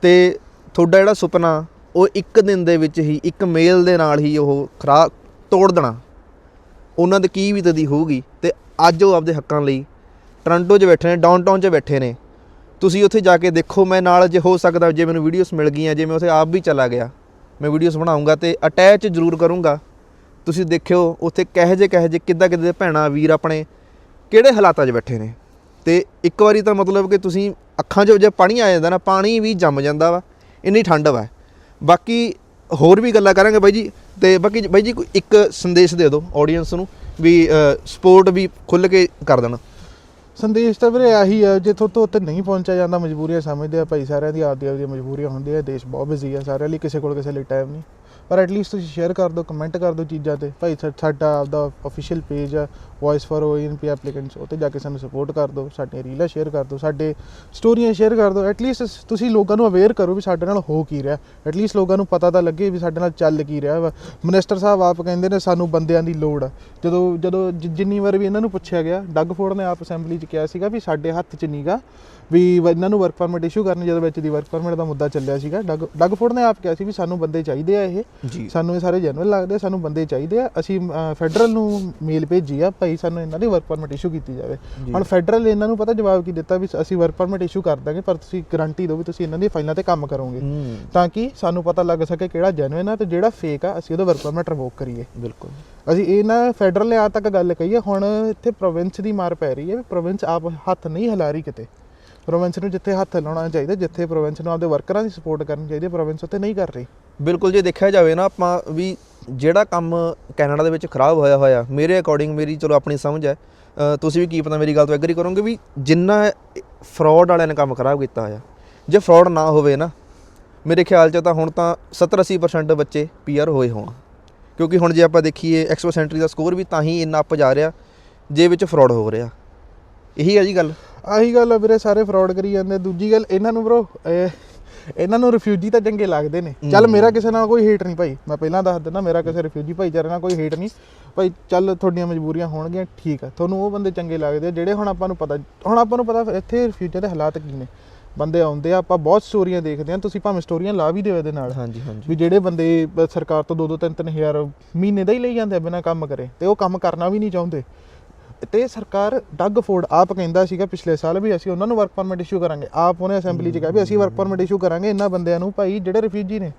ਤੇ ਤੁਹਾਡਾ ਜਿਹੜਾ ਸੁਪਨਾ, ਉਹ ਇੱਕ ਦਿਨ ਦੇ ਵਿੱਚ ਹੀ, ਇੱਕ ਮੇਲ ਦੇ ਨਾਲ ਹੀ ਉਹ ਖਰਾ ਤੋੜ ਦੇਣਾ। ਉਹਨਾਂ ਦੇ ਕੀ ਵੀ ਤਦੀ ਹੋਊਗੀ। ਤੇ ਅੱਜ ਉਹ ਆਪਦੇ ਹੱਕਾਂ ਲਈ ਟੋਰਾਂਟੋ 'ਚ ਬੈਠੇ ਨੇ, ਡਾਊਨਟਾਊਨ 'ਚ ਬੈਠੇ ਨੇ। ਤੁਸੀਂ ਉੱਥੇ ਜਾ ਕੇ ਦੇਖੋ, ਮੈਂ ਨਾਲ ਜੇ ਹੋ ਸਕਦਾ, ਜੇ ਮੈਨੂੰ ਵੀਡੀਓਜ਼ ਮਿਲ ਗਈਆਂ, ਜੇ ਮੈਂ ਉੱਥੇ ਆਪ ਵੀ ਚਲਾ ਗਿਆ, ਮੈਂ ਵੀਡੀਓਜ਼ ਬਣਾਉਂਗਾ ਤੇ ਅਟੈਚ ਜ਼ਰੂਰ ਕਰੂੰਗਾ। ਤੁਸੀਂ ਦੇਖਿਓ, ਉੱਥੇ ਕਹੇ ਜੇ ਕਹੇ ਜੇ ਕਿੱਦਾਂ ਕਿੱਦਾਂ ਦੇ ਭੈਣਾ, ਵੀਰ ਆਪਣੇ ਕਿਹੜੇ ਹਾਲਾਤਾਂ 'ਚ ਬੈਠੇ ਨੇ। ਤੇ ਇੱਕ ਵਾਰੀ ਤਾਂ ਮਤਲਬ ਕਿ ਤੁਸੀਂ ਅੱਖਾਂ 'ਚ ਜੇ ਪਾਣੀ ਆ ਜਾਂਦਾ ਨਾ, ਪਾਣੀ ਵੀ ਜੰਮ ਜਾਂਦਾ ਵਾ, ਇੰਨੀ ਠੰਡ ਵਾ। ਬਾਕੀ ਹੋਰ ਵੀ ਗੱਲਾਂ ਕਰਾਂਗੇ ਬਾਈ ਜੀ, ਤੇ ਬਾਕੀ ਬਾਈ ਜੀ ਕੋਈ ਇੱਕ ਸੰਦੇਸ਼ ਦੇ ਦਿਓ ਆਡੀਅנס ਨੂੰ ਵੀ ਸਪੋਰਟ ਵੀ ਖੁੱਲ ਕੇ ਕਰ ਦੇਣਾ। ਸੰਦੇਸ਼ ਤਾਂ ਵੀਰੇ ਆਹੀ ਆ ਜੇ ਤੋਂ ਉੱਤੇ ਨਹੀਂ ਪਹੁੰਚਿਆ ਜਾਂਦਾ, ਮਜਬੂਰੀਆਂ ਸਮਝਦੇ ਆ ਭਾਈ, ਸਾਰਿਆਂ ਦੀ ਆਪਦੀ ਆਪਦੀ ਮਜਬੂਰੀਆਂ ਹੁੰਦੀਆਂ, ਦੇਸ਼ ਬਹੁਤ ਬਿਜ਼ੀ ਆ, ਸਾਰਿਆਂ ਲਈ ਕਿਸੇ ਕੋਲ ਕਿਸੇ ਲਈ ਟਾਈਮ ਨਹੀਂ। ਪਰ ਐਟਲੀਸਟ ਤੁਸੀਂ ਸ਼ੇਅਰ ਕਰ ਦਿਓ ਕਮੈਂਟ ਕਰ ਦਿਓ ਚੀਜ਼ਾਂ ਤੇ। ਭਾਈ ਸਾਡਾ ਆਪਦਾ ਅਫੀਸ਼ੀਅਲ ਪੇਜ ਆ ਵੌਇਸ ਫॉर ਓਐਨਪੀ ਐਪਲੀਕੈਂਟਸ ਉੱਤੇ ਜਾ ਕੇ ਸਾਨੂੰ ਸਪੋਰਟ ਕਰ ਦਿਓ ਸਾਡੀਆਂ ਰੀਲਾਂ ਸ਼ੇਅਰ ਕਰ ਦਿਓ, ਸਾਡੇ ਸਟੋਰੀਆਂ ਸ਼ੇਅਰ ਕਰ ਦਿਓ। ਐਟਲੀਸਟ ਤੁਸੀਂ ਲੋਕਾਂ ਨੂੰ ਅਵੇਅਰ ਕਰੋ ਵੀ ਸਾਡੇ ਨਾਲ ਹੋ ਕੀ ਰਿਹਾ। ਐਟਲੀਸਟ ਲੋਕਾਂ ਨੂੰ ਪਤਾ ਤਾਂ ਲੱਗੇ ਵੀ ਸਾਡੇ ਨਾਲ ਚੱਲ ਕੀ ਰਿਹਾ ਵਾ। ਮਿਨਿਸਟਰ ਸਾਹਿਬ ਆਪ ਕਹਿੰਦੇ ਨੇ, ਸਾਨੂੰ ਬੰਦਿਆਂ ਦੀ ਲੋੜ ਆ। ਜਦੋਂ ਜਦੋਂ ਜਿੰਨੀ ਵਾਰ ਵੀ ਇਹਨਾਂ ਨੂੰ ਪੁੱਛਿਆ ਗਿਆ, ਡੱਗ ਫੋਰਡ ਨੇ ਆਪ ਅਸੈਂਬਲੀ 'ਚ ਕਿਹਾ ਸੀਗਾ ਵੀ ਸਾਡੇ ਹੱਥ 'ਚ ਨਹੀਂਗਾ ਵੀ ਇਹਨਾਂ ਨੂੰ ਵਰਕ ਪਰਮਿਟ ਇਸ਼ੂ ਕਰਨ ਜਦੋਂ ਵਿੱਚ ਦੀ ਵਰਕ ਪਰਮਿਟ ਦਾ ਮੁੱਦਾ ਚੱਲਿਆ ਸੀਗਾ ਡੱਗ ਡੱਗ ਫੋਰਡ ਨੇ ਆਪ ਕਿਹਾ ਸੀ ਵੀ ਸਾਨੂੰ ਬੰਦੇ ਚਾਹੀਦੇ ਆ ਇਹ। ਸਾਨੂੰ ਇਹ ਸਾਰੇ ਜੈਨੂਅਲ ਲੱਗਦੇ ਸਾਨੂੰ ਬੰਦੇ ਚਾਹੀਦੇ ਆ। ਅਸੀਂ ਫੈਡਰਲ ਨੂੰ ਮੇਲ ਭੇਜੀ ਆ ਭਾਈ ਸਾਨੂੰ ਇਹਨਾਂ ਦੀ ਵਰਕ ਪਰਮਿਟ ਇਸ਼ੂ ਕੀਤੀ ਜਾਵੇ। ਹੁਣ ਫੈਡਰਲ ਇਹਨਾਂ ਨੂੰ ਪਤਾ ਜਵਾਬ ਕੀ ਦਿੱਤਾ ਵੀ ਅਸੀਂ ਵਰਕ ਪਰਮਿਟ ਇਸ਼ੂ ਕਰ ਦਾਂਗੇ ਪਰ ਤੁਸੀਂ ਗਾਰੰਟੀ ਦਿਓ ਵੀ ਤੁਸੀਂ ਇਹਨਾਂ ਦੀ ਫਾਈਲਾਂ ਤੇ ਕੰਮ ਕਰੋਗੇ। ਤਾਂ ਕਿ ਸਾਨੂੰ ਪਤਾ ਲੱਗ ਸਕੇ ਕਿਹੜਾ ਜੈਨੂਇਨ ਆ ਤੇ ਜਿਹੜਾ ਫੇਕ ਆ ਅਸੀਂ ਉਹਦਾ ਵਰਕ ਪਰਮਿਟ ਰਿਵੋਕ ਕਰੀਏ। ਬਿਲਕੁਲ। ਅਸੀਂ ਇਹ ਨਾ ਫੈਡਰਲ ਨੇ ਆ ਤੱਕ ਗੱਲ ਕਹੀ ਹੈ ਹੁਣ ਇੱਥੇ ਪ੍ਰੋਵਿੰਸ ਦੀ ਮਾਰ ਪੈ ਰਹੀ ਹੈ ਪ੍ਰੋਵਿੰਸ ਆਪ ਹੱਥ ਨਹੀਂ ਹਿਲਾ ਰਹੀ ਕਿਤੇ। ਪ੍ਰੋਵਿੰਸ ਨੂੰ ਜਿੱਥੇ ਹੱਥ ਲਾਉਣਾ ਚਾਹੀਦਾ, ਜਿੱਥੇ ਪ੍ਰੋਵਿੰਸ ਨੂੰ ਆਪਦੇ ਵਰਕਰਾਂ ਦੀ ਸਪੋਰਟ ਕਰਨੀ ਚਾਹੀਦੀ ਹੈ ਪ੍ਰੋਵਿੰਸ ਉੱਥੇ ਨਹੀਂ ਕਰ ਰਹੀ। ਬਿਲਕੁਲ ਜੇ ਦੇਖਿਆ ਜਾਵੇ ਨਾ, ਆਪਾਂ ਵੀ ਜਿਹੜਾ ਕੰਮ ਕੈਨੇਡਾ ਦੇ ਵਿੱਚ ਖਰਾਬ ਹੋਇਆ ਹੋਇਆ, ਮੇਰੇ ਅਕੋਰਡਿੰਗ ਮੇਰੀ ਚਲੋ ਆਪਣੀ ਸਮਝ ਹੈ ਤੁਸੀਂ ਵੀ ਕੀ ਪਤਾ ਮੇਰੀ ਗੱਲ ਤੋਂ ਐਗਰੀ ਕਰੋਗੇ ਵੀ ਜਿੰਨਾ ਫਰਾਡ ਵਾਲਿਆਂ ਨੇ ਕੰਮ ਖਰਾਬ ਕੀਤਾ ਹੋਇਆ। ਜੇ ਫਰਾਡ ਨਾ ਹੋਵੇ ਨਾ, ਮੇਰੇ ਖਿਆਲ 'ਚ ਤਾਂ ਹੁਣ ਤਾਂ 70 80% ਬੱਚੇ ਪੀਆਰ ਹੋਏ ਹੋਣ। ਕਿਉਂਕਿ ਹੁਣ ਜੇ ਆਪਾਂ ਦੇਖੀਏ ਐਕਸਪੋ ਸੈਂਟਰੀ ਦਾ ਸਕੋਰ ਵੀ ਤਾਂ ਹੀ ਇੰਨਾ ਅੱਪ ਜਾ ਰਿਹਾ, ਜੇ ਵਿੱਚ ਫਰਾਡ ਹੋ ਰਿਹਾ। ਇਹੀ ਹੈ ਜੀ ਗੱਲ। ਆਹੀ ਗੱਲ ਆ ਵੀਰੇ ਸਾਰੇ ਫਰਾਡ ਕਰੀ ਜਾਂਦੇ ਦੂਜੀ ਗੱਲ ਇਹਨਾਂ ਨੂੰ ਬ్రో ਇਹਨਾਂ ਨੂੰ ਰਿਫਿਊਜੀ ਤਾਂ ਚੰਗੇ ਲੱਗਦੇ ਨੇ। ਚੱਲ ਮੇਰਾ ਕਿਸੇ ਨਾਲ ਕੋਈ ਹੇਟ ਨਹੀਂ ਭਾਈ। ਮੈਂ ਪਹਿਲਾਂ ਦੱਸ ਦਿੰਦਾ ਮੇਰਾ ਕਿਸੇ ਰਿਫਿਊਜੀ ਭਾਈਚਾਰੇ ਨਾਲ ਕੋਈ ਹੇਟ ਨਹੀਂ। ਭਾਈ ਚੱਲ ਤੁਹਾਡੀਆਂ ਮਜਬੂਰੀਆਂ ਹੋਣਗੀਆਂ ਠੀਕ ਆ। ਤੁਹਾਨੂੰ ਉਹ ਬੰਦੇ ਚੰਗੇ ਲੱਗਦੇ ਜਿਹੜੇ ਹੁਣ ਆਪਾਂ ਨੂੰ ਪਤਾ ਹੁਣ ਆਪਾਂ ਨੂੰ ਪਤਾ ਇੱਥੇ ਰਿਫਿਊਜੀ ਦੇ ਹਾਲਾਤ ਕੀ ਨੇ। ਬੰਦੇ ਆਉਂਦੇ ਆ ਆਪਾਂ ਬਹੁਤ ਸਟੋਰੀਆਂ ਦੇਖਦੇ ਆ ਤੁਸੀਂ ਭਾਵੇਂ ਸਟੋਰੀਆਂ ਲਾ ਵੀ ਦਿਓ ਇਹਦੇ ਨਾਲ। ਹਾਂਜੀ ਹਾਂਜੀ। ਵੀ ਜਿਹੜੇ ਬੰਦੇ ਸਰਕਾਰ ਤੋਂ 2-2 3-3 ਹਜ਼ਾਰ ਮਹੀਨੇ ਦਾ ਹੀ ਲਈ ਜਾਂਦੇ ਆ ਬਿਨਾਂ ਕੰਮ ਕਰੇ ਤੇ ਉਹ ਕੰਮ ਕਰਨਾ ਵੀ ਨਹੀਂ ਚਾਹੁੰਦੇ। ਤੇ ਸਰਕਾਰ ਡੱਗ ਫੋਰਡ ਆਪ ਕਹਿੰਦਾ ਸੀਗਾ ਪਿਛਲੇ ਸਾਲ ਵੀ ਅਸੀਂ ਉਹਨਾਂ ਨੂੰ ਵਰਕ ਪਰਮਿਟ ਇਸ਼ੂ ਕਰਾਂਗੇ। ਆਪ ਉਹਨੇ ਅਸੈਂਬਲੀ 'ਚ ਕਿਹਾ ਵੀ ਅਸੀਂ ਵਰਕ ਪਰਮਿਟ ਇਸ਼ੂ ਕਰਾਂਗੇ ਇਹਨਾਂ ਬੰਦਿਆਂ ਨੂੰ ਭਾਈ ਜਿਹੜੇ ਰਿਫਿਊਜੀ ਨੇ।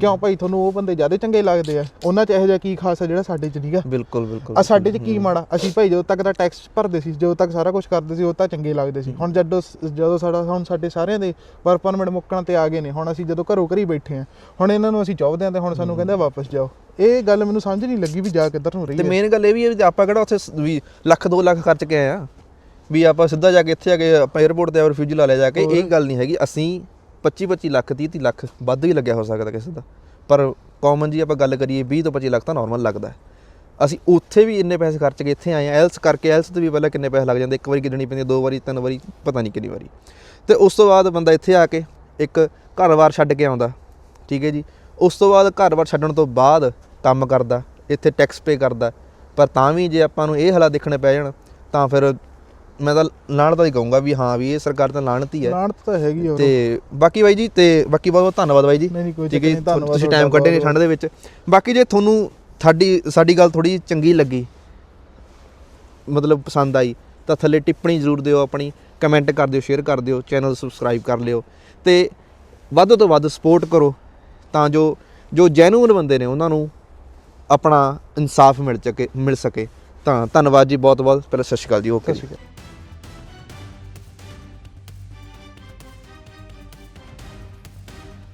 ਕਿਉਂ ਭਾਈ ਤੁਹਾਨੂੰ ਉਹ ਬੰਦੇ ਜ਼ਿਆਦਾ ਚੰਗੇ ਲੱਗਦੇ ਆ? ਉਹਨਾਂ 'ਚ ਇਹੋ ਜਿਹਾ ਕੀ ਖਾਸ ਆ ਜਿਹੜਾ ਸਾਡੇ 'ਚ ਨਹੀਂਗਾ? ਬਿਲਕੁਲ ਬਿਲਕੁਲ। ਆ ਸਾਡੇ 'ਚ ਕੀ ਮਾੜਾ? ਅਸੀਂ ਭਾਈ ਜਦੋਂ ਤੱਕ ਦਾ ਟੈਕਸ ਭਰਦੇ ਸੀ ਜਦੋਂ ਤੱਕ ਸਾਰਾ ਕੁਝ ਕਰਦੇ ਸੀ ਉਹ ਤਾਂ ਚੰਗੇ ਲੱਗਦੇ ਸੀ। ਹੁਣ ਜਦੋਂ ਜਦੋਂ ਸਾਡਾ ਹੁਣ ਸਾਡੇ ਸਾਰਿਆਂ ਦੇ ਵਰਕ ਪਰਮਿਟ ਮੁੱਕਣ ਤੇ ਆ ਗਏ ਨੇ ਹੁਣ ਅਸੀਂ ਜਦੋਂ ਘਰੋਂ ਘਰੀ ਬੈਠੇ ਆ ਹੁਣ ਇਹਨਾਂ ਨੂੰ ਅਸੀਂ ਚਾਹਦੇ ਆ ਤੇ ਹੁਣ ਸਾਨੂੰ ਕਹਿੰਦੇ ਵਾਪਸ ਜਾਓ। ਇਹ ਗੱਲ ਮੈਨੂੰ ਸਮਝ ਨਹੀਂ ਲੱਗੀ ਵੀ ਜਾ ਕਿੱਧਰ ਨੂੰ ਰਹੀ ਤੇ ਹੈ ਮੇਨ ਗੱਲ ਇਹ ਵੀ ਹੈ ਵੀ ਆਪਾਂ ਕਿਹੜਾ ਉੱਥੇ ਸ- ਵੀ ਲੱਖ 2 ਲੱਖ ਖਰਚ ਕੇ ਆਏ ਆ। ਵੀ ਆਪਾਂ ਸਿੱਧਾ ਜਾ ਕੇ ਇੱਥੇ ਆ ਕੇ ਆਪਾਂ 에어ਪੋਰਟ ਤੇ ਰਿਫਿਊਜੀ ਲਾ ਲਿਆ ਜਾ ਕੇ। ਇਹ ਗੱਲ ਨਹੀਂ ਹੈਗੀ। ਅਸੀਂ 25 25 ਲੱਖ 30 30 ਲੱਖ ਵੱਧ ਵੀ ਲੱਗਿਆ ਹੋ ਸਕਦਾ ਕਿਸੇ ਦਾ। ਪਰ ਕਾਮਨ ਜੀ ਆਪਾਂ ਗੱਲ ਕਰੀਏ 20 ਤੋਂ 25 ਲੱਖ ਤਾਂ ਨਾਰਮਲ ਲੱਗਦਾ ਹੈ। ਅਸੀਂ ਉੱਥੇ ਵੀ ਇੰਨੇ ਪੈਸੇ ਖਰਚ ਕੇ ਇੱਥੇ ਆਏ ਆ। ਐਲਸ ਕਰਕੇ ਐਲਸ ਤੇ ਵੀ ਪਹਿਲਾਂ ਕਿੰਨੇ ਪੈਸੇ ਲੱਗ ਜਾਂਦੇ? ਇੱਕ ਵਾਰੀ ਗਿਣਨੀ ਪੈਂਦੀ ਦੋ ਵਾਰੀ ਤਿੰਨ ਵਾਰੀ ਪਤਾ ਨਹੀਂ ਕਿੰਨੀ ਵਾਰੀ। ਤੇ ਉਸ ਤੋਂ ਬਾਅਦ ਬੰਦਾ ਇੱਥੇ ਆ ਕੇ ਇੱਕ ਘਰ-ਬਾਰ ਛੱਡ ਕੇ ਆਉਂਦਾ। ਠੀਕ ਹੈ ਜੀ? ਉਸ ਤੋਂ ਬਾਅਦ ਘਰ-ਬਾਰ ਛੱਡਣ ਤੋਂ ਬਾਅਦ ਕੰਮ ਕਰਦਾ ਇੱਥੇ ਟੈਕਸ ਪੇ ਕਰਦਾ। ਪਰ ਤਾਂ ਵੀ ਜੇ ਆਪਾਂ ਨੂੰ ਇਹ ਹਾਲਾਤ ਦੇਖਣੇ ਪੈ ਜਾਣ ਤਾਂ ਫਿਰ ਮੈਂ ਤਾਂ ਲਾਹਣਤ ਹੀ ਕਹੂੰਗਾ ਵੀ ਹਾਂ ਵੀ ਇਹ ਸਰਕਾਰ ਤਾਂ ਲਾਹਣਤ ਹੀ ਹੈ। ਲਾਂਟ ਤਾਂ ਹੈਗੀ ਉਹ ਤੇ ਬਾਕੀ ਬਾਈ ਜੀ ਤੇ ਬਾਕੀ ਬਹੁਤ ਬਹੁਤ ਧੰਨਵਾਦ ਬਾਈ ਜੀ। ਠੀਕ ਹੈ ਤੁਸੀਂ ਟਾਈਮ ਕੱਢੇ ਨੇ ਠੰਡ ਦੇ ਵਿੱਚ। ਬਾਕੀ ਜੇ ਤੁਹਾਨੂੰ ਸਾਡੀ ਸਾਡੀ ਗੱਲ ਥੋੜੀ ਚੰਗੀ ਲੱਗੀ ਮਤਲਬ ਪਸੰਦ ਆਈ ਤਾਂ ਥੱਲੇ ਟਿੱਪਣੀ ਜ਼ਰੂਰ ਦਿਓ ਆਪਣੀ ਕਮੈਂਟ ਕਰ ਦਿਓ ਸ਼ੇਅਰ ਕਰ ਦਿਓ ਚੈਨਲ ਸਬਸਕ੍ਰਾਈਬ ਕਰ ਲਿਓ। ਤੇ ਵੱਧ ਤੋਂ ਵੱਧ ਸਪੋਰਟ ਕਰੋ। ਤਾਂ ਜੋ ਜੋ ਜੈਨੂਨ ਬੰਦੇ ਨੇ ਉਹਨਾਂ ਨੂੰ ਆਪਣਾ ਇਨਸਾਫ ਮਿਲ ਸਕੇ ਮਿਲ ਸਕੇ। ਤਾਂ ਧੰਨਵਾਦ ਜੀ ਬਹੁਤ ਬਹੁਤ। ਪਹਿਲਾਂ ਸਤਿ ਸ਼੍ਰੀ ਅਕਾਲ ਜੀ, ਓਕੇ ਸਤਿ ਸ਼੍ਰੀ ਅਕਾਲ।